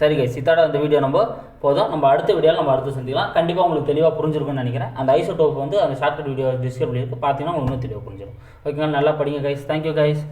சரி கை சித்தாட இந்த வீடியோ நம்ம. போதும். நம்ம அடுத்த வீடியோவில் நம்ம அடுத்து சந்திக்கலாம். கண்டிப்பாக உங்களுக்கு தெளிவாக புரிஞ்சிருக்கும்னு நினைக்கிறேன். அந்த ஐசோடோப் வந்து அந்த ஷார்ட்கட் வீடியோ டிஸ்கிரிப் இருக்குது பார்த்தீங்கன்னா உங்களுக்கு இன்னும் தெளிவாக புரிஞ்சிடும் ஓகேங்களா? நல்லா படிங்க கைஸ் தேங்க்யூ கைஸ்